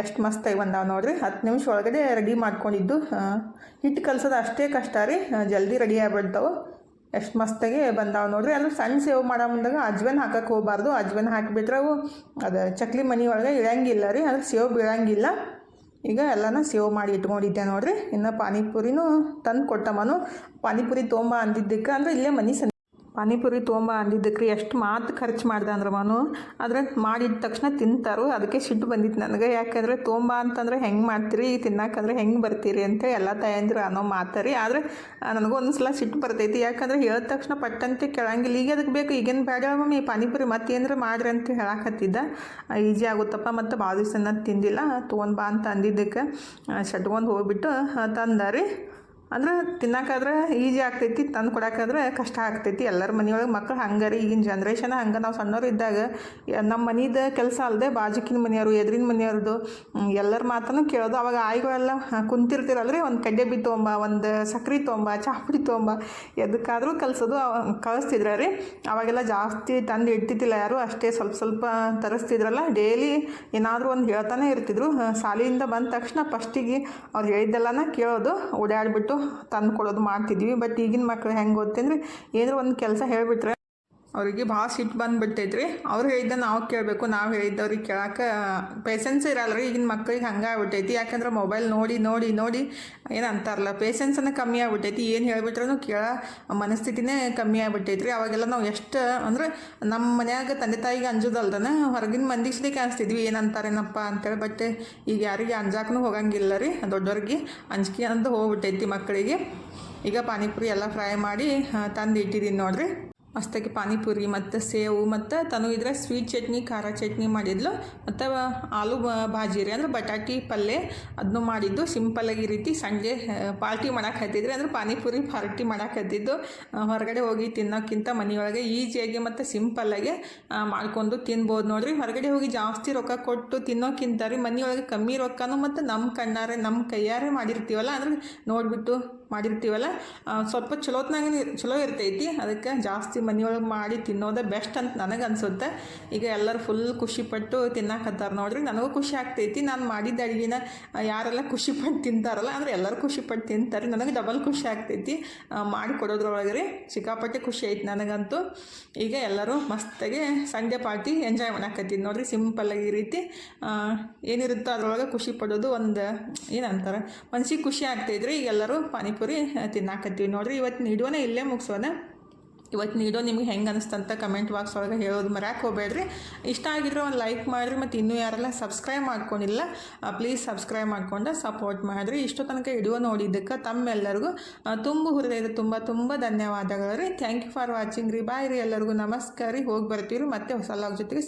ಎಷ್ಟು ಮಸ್ತಾಗಿ ಬಂದಾವೆ ನೋಡಿರಿ, ಹತ್ತು ನಿಮಿಷ ಒಳಗಡೆ ರೆಡಿ ಮಾಡ್ಕೊಂಡಿದ್ದು. ಹಿಟ್ಟು ಕಲಿಸೋದು ಅಷ್ಟೇ ಕಷ್ಟ ರೀ ಜಲ್ದಿ ರೆಡಿ ಆಗಿಬಿಡ್ತಾವೆ. ಎಷ್ಟು ಮಸ್ತಾಗಿ ಬಂದಾವೆ ನೋಡ್ರಿ ಅಂದ್ರೆ ಸಣ್ಣ ಸೇವ್ ಮಾಡೋ ಮುಂದಾಗ ಅಜ್ವೇನ್ ಹಾಕಕ್ಕೆ ಹೋಗಬಾರ್ದು, ಅಜ್ವೇನ್ ಹಾಕಿಬಿಟ್ರೆ ಅವು, ಅದು ಚಕ್ಲಿ ಮನೆ ಒಳಗೆ ಇಳಂಗಿಲ್ಲ ರೀ ಅದ್ರ ಸೇವ್ ಬೀಳಂಗಿಲ್ಲ ಈಗ ಎಲ್ಲಾನು ಸೇವ್ ಮಾಡಿ ಇಟ್ಕೊಂಡಿದ್ದೆ ನೋಡ್ರಿ. ಇನ್ನು ಪಾನಿಪುರಿನೂ ತಂದು ಕೊಟ್ಟಮ್ಮನು ಪಾನಿಪುರಿ ತೊಂಬ ಅಂದಿದ್ದಕ್ಕೆ, ಅಂದ್ರೆ ಇಲ್ಲೇ ಮನೆ ಪಾನಿಪುರಿ ತೊಗೊಂಬ ಅಂದಿದ್ದಕ್ಕೆ ರೀ ಎಷ್ಟು ಮಾತು ಖರ್ಚು ಮಾಡ್ದೆ ಅಂದ್ರೆ ಅವನು ಆದರೆ ಮಾಡಿದ ತಕ್ಷಣ ತಿಂತಾರು, ಅದಕ್ಕೆ ಸಿಟ್ಟು ಬಂದಿತ್ತು ನನಗೆ. ಯಾಕಂದರೆ ತೊಂಬ ಅಂತಂದ್ರೆ ಹೆಂಗೆ ಮಾಡ್ತೀರಿ ತಿನ್ನಕ್ಕಂದ್ರೆ ಹೆಂಗೆ ಬರ್ತೀರಿ ಅಂತ ಎಲ್ಲ ತಾಯಂದ್ರು ಅನ್ನೋ ಮಾತಾರಿ. ಆದರೆ ನನಗೂ ಒಂದ್ಸಲ ಸಿಟ್ಟು ಬರ್ತೈತಿ. ಯಾಕಂದ್ರೆ ಹೇಳಿದ ತಕ್ಷಣ ಪಟ್ಟಂತೆ ಕೇಳಂಗಿಲ್ಲ. ಈಗ ಅದಕ್ಕೆ ಬೇಕು, ಈಗೇನು ಬೇಡ ಮಮ್ಮಿ, ಪಾನಿಪುರಿ ಮತ್ತೆ ಏನಾರು ಮಾಡ್ರಿ ಅಂತ ಹೇಳಕತ್ತಿದ್ದ. ಈಜಿ ಆಗುತ್ತಪ್ಪ ಮತ್ತು ಭಾಳ ದಿವಸ ತಿಂದಿಲ್ಲ. ತೊಗೊಂಬ ಅಂತ ಅಂದಿದ್ದಕ್ಕೆ ಶಟ್ಕೊಂಡು ಹೋಗ್ಬಿಟ್ಟು ತಂದಾರಿ. ಅಂದ್ರೆ ತಿನ್ನಕಾದ್ರೆ ಈಜಿ ಆಗ್ತೈತಿ, ತಂದು ಕೊಡಕಾದ್ರೆ ಕಷ್ಟ ಆಗ್ತೈತಿ. ಎಲ್ಲರ ಮನೆಯೊಳಗೆ ಮಕ್ಳು ಹಂಗೆ ರೀ, ಈಗಿನ ಜನ್ರೇಷನ್ ಹಂಗೆ ನಾವು ಸಣ್ಣವ್ರು ಇದ್ದಾಗ ನಮ್ಮ ಮನೀದ ಕೆಲಸ ಅಲ್ಲದೆ ಬಾಜುಕಿನ ಮನೆಯವರು, ಎದುರಿನ ಮನೆಯವ್ರದ್ದು ಎಲ್ಲರ ಮಾತನ್ನು ಕೇಳೋದು ಅವಾಗ ಆಯಿಗಳೆಲ್ಲ ಕುಂತಿರ್ತಿರಲ್ರಿ. ಒಂದು ಕಡ್ಡೆ ಬಿ ಒಂದು ಸಕ್ರೆ ತೊಗೊಂಬ ಚಾಪುಡಿ ತೊಗೊಂಬ ಎದಕ್ಕಾದರೂ ಕಲಿಸೋದು ಕಳಿಸ್ತಿದ್ರ ರೀ. ಅವಾಗೆಲ್ಲ ಜಾಸ್ತಿ ತಂದು ಇಡ್ತಿದ್ದಿಲ್ಲ ಯಾರು, ಅಷ್ಟೇ ಸ್ವಲ್ಪ ಸ್ವಲ್ಪ ತರಿಸ್ತಿದ್ರಲ್ಲ. ಡೈಲಿ ಏನಾದರೂ ಒಂದು ಹೇಳ್ತಾನೆ ಇರ್ತಿದ್ರು. ಶಾಲೆಯಿಂದ ಬಂದ ತಕ್ಷಣ ಫಸ್ಟಿಗೆ ಅವ್ರು ಹೇಳಿದ್ದೆಲ್ಲನ ಕೇಳೋದು, ಓಡಾಡ್ಬಿಟ್ಟು ತಂದು ಕೊಡೋದು ಮಾಡ್ತಿದ್ವಿ. ಬಟ್ ಈಗಿನ ಮಕ್ಳು ಹೆಂಗೆ ಗೊತ್ತಂದ್ರೆ ಏನಾದ್ರು ಒಂದು ಕೆಲಸ ಹೇಳಿಬಿಟ್ರೆ ಅವರಿಗೆ ಭಾಳ ಸಿಟ್ಟು ಬಂದುಬಿಟ್ಟೈತ್ರಿ. ಅವ್ರು ಹೇಳಿದ್ದ ನಾವು ಕೇಳಬೇಕು, ನಾವು ಹೇಳಿದ್ದವ್ರಿಗೆ ಕೇಳಕ್ಕೆ ಪೇಷನ್ಸ್ ಇರಲ್ಲ ರೀ ಈಗಿನ ಮಕ್ಳಿಗೆ ಹಂಗೆ ಆಗ್ಬಿಟ್ಟೈತಿ. ಯಾಕಂದ್ರೆ ಮೊಬೈಲ್ ನೋಡಿ ನೋಡಿ ನೋಡಿ ಏನು ಅಂತಾರಲ್ಲ ಪೇಷನ್ಸನ್ನು ಕಮ್ಮಿ ಆಗ್ಬಿಟ್ಟೈತಿ. ಏನು ಹೇಳ್ಬಿಟ್ರೂ ಕೇಳ, ಮನಸ್ಥಿತಿನೇ ಕಮ್ಮಿ ಆಗ್ಬಿಟ್ಟೈತ್ರಿ. ಅವಾಗೆಲ್ಲ ನಾವು ಎಷ್ಟು ಅಂದ್ರೆ ನಮ್ಮ ಮನ್ಯಾಗ ತಂದೆ ತಾಯಿಗೆ ಅಂಜೋದಲ್ದನ ಹೊರಗಿನ ಮಂದಿಗೆ ಸಲಿಕ್ಕೆ ಅನಿಸ್ತಿದ್ವಿ ಏನಂತಾರೇನಪ್ಪ ಅಂತೇಳಿ. ಬಟ್ ಈಗ ಯಾರಿಗೆ ಅಂಜಾಕೂ ಹೋಗಂಗಿಲ್ಲ ರೀ ದೊಡ್ಡವ್ರಿಗೆ ಅಂಜಿಕೆ ಅಂತ ಹೋಗ್ಬಿಟ್ಟೈತಿ ಮಕ್ಕಳಿಗೆ ಈಗ ಪಾನಿಪುರಿ ಎಲ್ಲ ಫ್ರೈ ಮಾಡಿ, ತಂದು ಇಟ್ಟಿದ್ದೀನಿ ನೋಡ್ರಿ. ಮಸ್ತಾಗಿ ಪಾನಿಪುರಿ, ಮತ್ತು ಸೇವು, ಮತ್ತು ತನು ಇದ್ರೆ ಸ್ವೀಟ್ ಚಟ್ನಿ, ಖಾರ ಚಟ್ನಿ ಮಾಡಿದ್ಲು. ಮತ್ತು ಆಲೂ ಭಾಜಿ ರೀ, ಅಂದ್ರೆ ಬಟಾಟಿ ಪಲ್ಯ ಅದನ್ನು ಮಾಡಿದ್ದು. ಸಿಂಪಲ್ಲಾಗಿ ಈ ರೀತಿ ಸಂಜೆ ಪಾರ್ಟಿ ಮಾಡಕ್ಕೆ ಹತ್ತಿದ್ರಿ ಅಂದ್ರೆ ಪಾನಿಪುರಿ ಪಾರ್ಟಿ ಮಾಡಕ್ಕೆ ಹತ್ತಿದ್ದು. ಹೊರಗಡೆ ಹೋಗಿ ತಿನ್ನೋಕ್ಕಿಂತ ಮನೆಯೊಳಗೆ ಈಸಿಯಾಗಿ ಮತ್ತು ಸಿಂಪಲ್ಲಾಗಿ ಮಾಡ್ಕೊಂಡು ತಿನ್ಬೋದು ನೋಡ್ರಿ. ಹೊರಗಡೆ ಹೋಗಿ ಜಾಸ್ತಿ ರೊಕ್ಕ ಕೊಟ್ಟು ತಿನ್ನೋಕ್ಕಿಂತ ರೀ ಮನೆಯೊಳಗೆ ಕಮ್ಮಿ ರೊಕ್ಕನೂ ಮತ್ತು ನಮ್ಮ ಕಣ್ಣಾರೆ ನಮ್ಮ ಕೈಯಾರೆ ಮಾಡಿರ್ತೀವಲ್ಲ, ಅಂದ್ರೆ ನೋಡಿಬಿಟ್ಟು ಮಾಡಿರ್ತೀವಲ್ಲ ಸ್ವಲ್ಪ ಚಲೋತ್ನಾಗ ಚಲೋ ಇರ್ತೈತಿ. ಅದಕ್ಕೆ ಜಾಸ್ತಿ ಮನೆಯೊಳಗೆ ಮಾಡಿ ತಿನ್ನೋದೇ ಬೆಸ್ಟ್ ಅಂತ ನನಗೆ ಅನ್ಸುತ್ತೆ. ಈಗ ಎಲ್ಲರೂ ಫುಲ್ ಖುಷಿಪಟ್ಟು ತಿನ್ನಕತ್ತಾರ ನೋಡ್ರಿ. ನನಗೂ ಖುಷಿ ಆಗ್ತೈತಿ. ನಾನು ಮಾಡಿದ ಅಡುಗೆನ ಯಾರೆಲ್ಲ ಖುಷಿಪಟ್ಟು ತಿಂತಾರಲ್ಲ ಅಂದ್ರೆ ಎಲ್ಲರೂ ಖುಷಿಪಟ್ಟು ತಿಂತಾರೆ. ನನಗೆ ಡಬಲ್ ಖುಷಿ ಆಗ್ತೈತಿ. ಆ, ಮಾಡಿ ಕೊಡೋದ್ರೊಳಗೆ ರೀ ಸಿಕ್ಕಾಪಟ್ಟೆ ಖುಷಿ ಐತಿ ನನಗಂತೂ. ಈಗ ಎಲ್ಲರೂ ಮಸ್ತಾಗಿ ಸಂಡೇ ಪಾರ್ಟಿ ಎಂಜಾಯ್ ಮಾಡಕತ್ತೀನಿ ನೋಡ್ರಿ. ಸಿಂಪಲ್ಲಾಗಿ ಈ ರೀತಿ ಏನಿರುತ್ತೋ ಅದರೊಳಗೆ ಖುಷಿ ಪಡೋದು ಒಂದು ಏನಂತಾರೆ ಮನ್ಸಿಗೆ ಖುಷಿ ಆಗ್ತೈತ್ರಿ. ಈಗ ಎಲ್ಲರೂ ಪಾನಿಪುರಿ ತಿನ್ನಾಕತ್ತೀವಿ. ನೋಡ್ರಿ ಇವತ್ತಿನ ವಿಡಿಯೋನ ಇಲ್ಲೇ ಮುಗಿಸೋಣ ಇವತ್ತಿನ ನೀಡೋ ನಿಮ್ಗೆ ಹೆಂಗೆ ಅನಿಸ್ತಂತ ಕಮೆಂಟ್ ಬಾಕ್ಸ್ ಒಳಗೆ ಹೇಳೋದು ಮರ್ಯಾಕೆ ಹೋಗ್ಬೇಡ್ರಿ. ಇಷ್ಟ ಆಗಿದ್ರೆ ಒಂದು ಲೈಕ್ ಮಾಡಿರಿ, ಮತ್ತು ಇನ್ನೂ ಯಾರೆಲ್ಲ ಸಬ್ಸ್ಕ್ರೈಬ್ ಮಾಡ್ಕೊಂಡಿಲ್ಲ ಪ್ಲೀಸ್ ಸಬ್ಸ್ಕ್ರೈಬ್ ಮಾಡ್ಕೊಂಡು ಸಪೋರ್ಟ್ ಮಾಡಿರಿ. ಇಷ್ಟು ತನಕ ವಿಡಿಯೋ ನೋಡಿದ್ದಕ್ಕೆ ತಮ್ಮೆಲ್ಲರಿಗೂ ತುಂಬ ಹೃದಯದ ತುಂಬ ತುಂಬ ಧನ್ಯವಾದಗಳು ರೀ. ಥ್ಯಾಂಕ್ ಯು ಫಾರ್ ವಾಚಿಂಗ್ ರೀ. ಬಾಯ್ ರೀ ಎಲ್ಲರಿಗೂ. ನಮಸ್ಕಾರ ರೀ. ಹೋಗಿ ಬರ್ತೀವಿ ಮತ್ತೆ ಹೊಸ ಲಾಗ್ ಜೊತೆಗೆ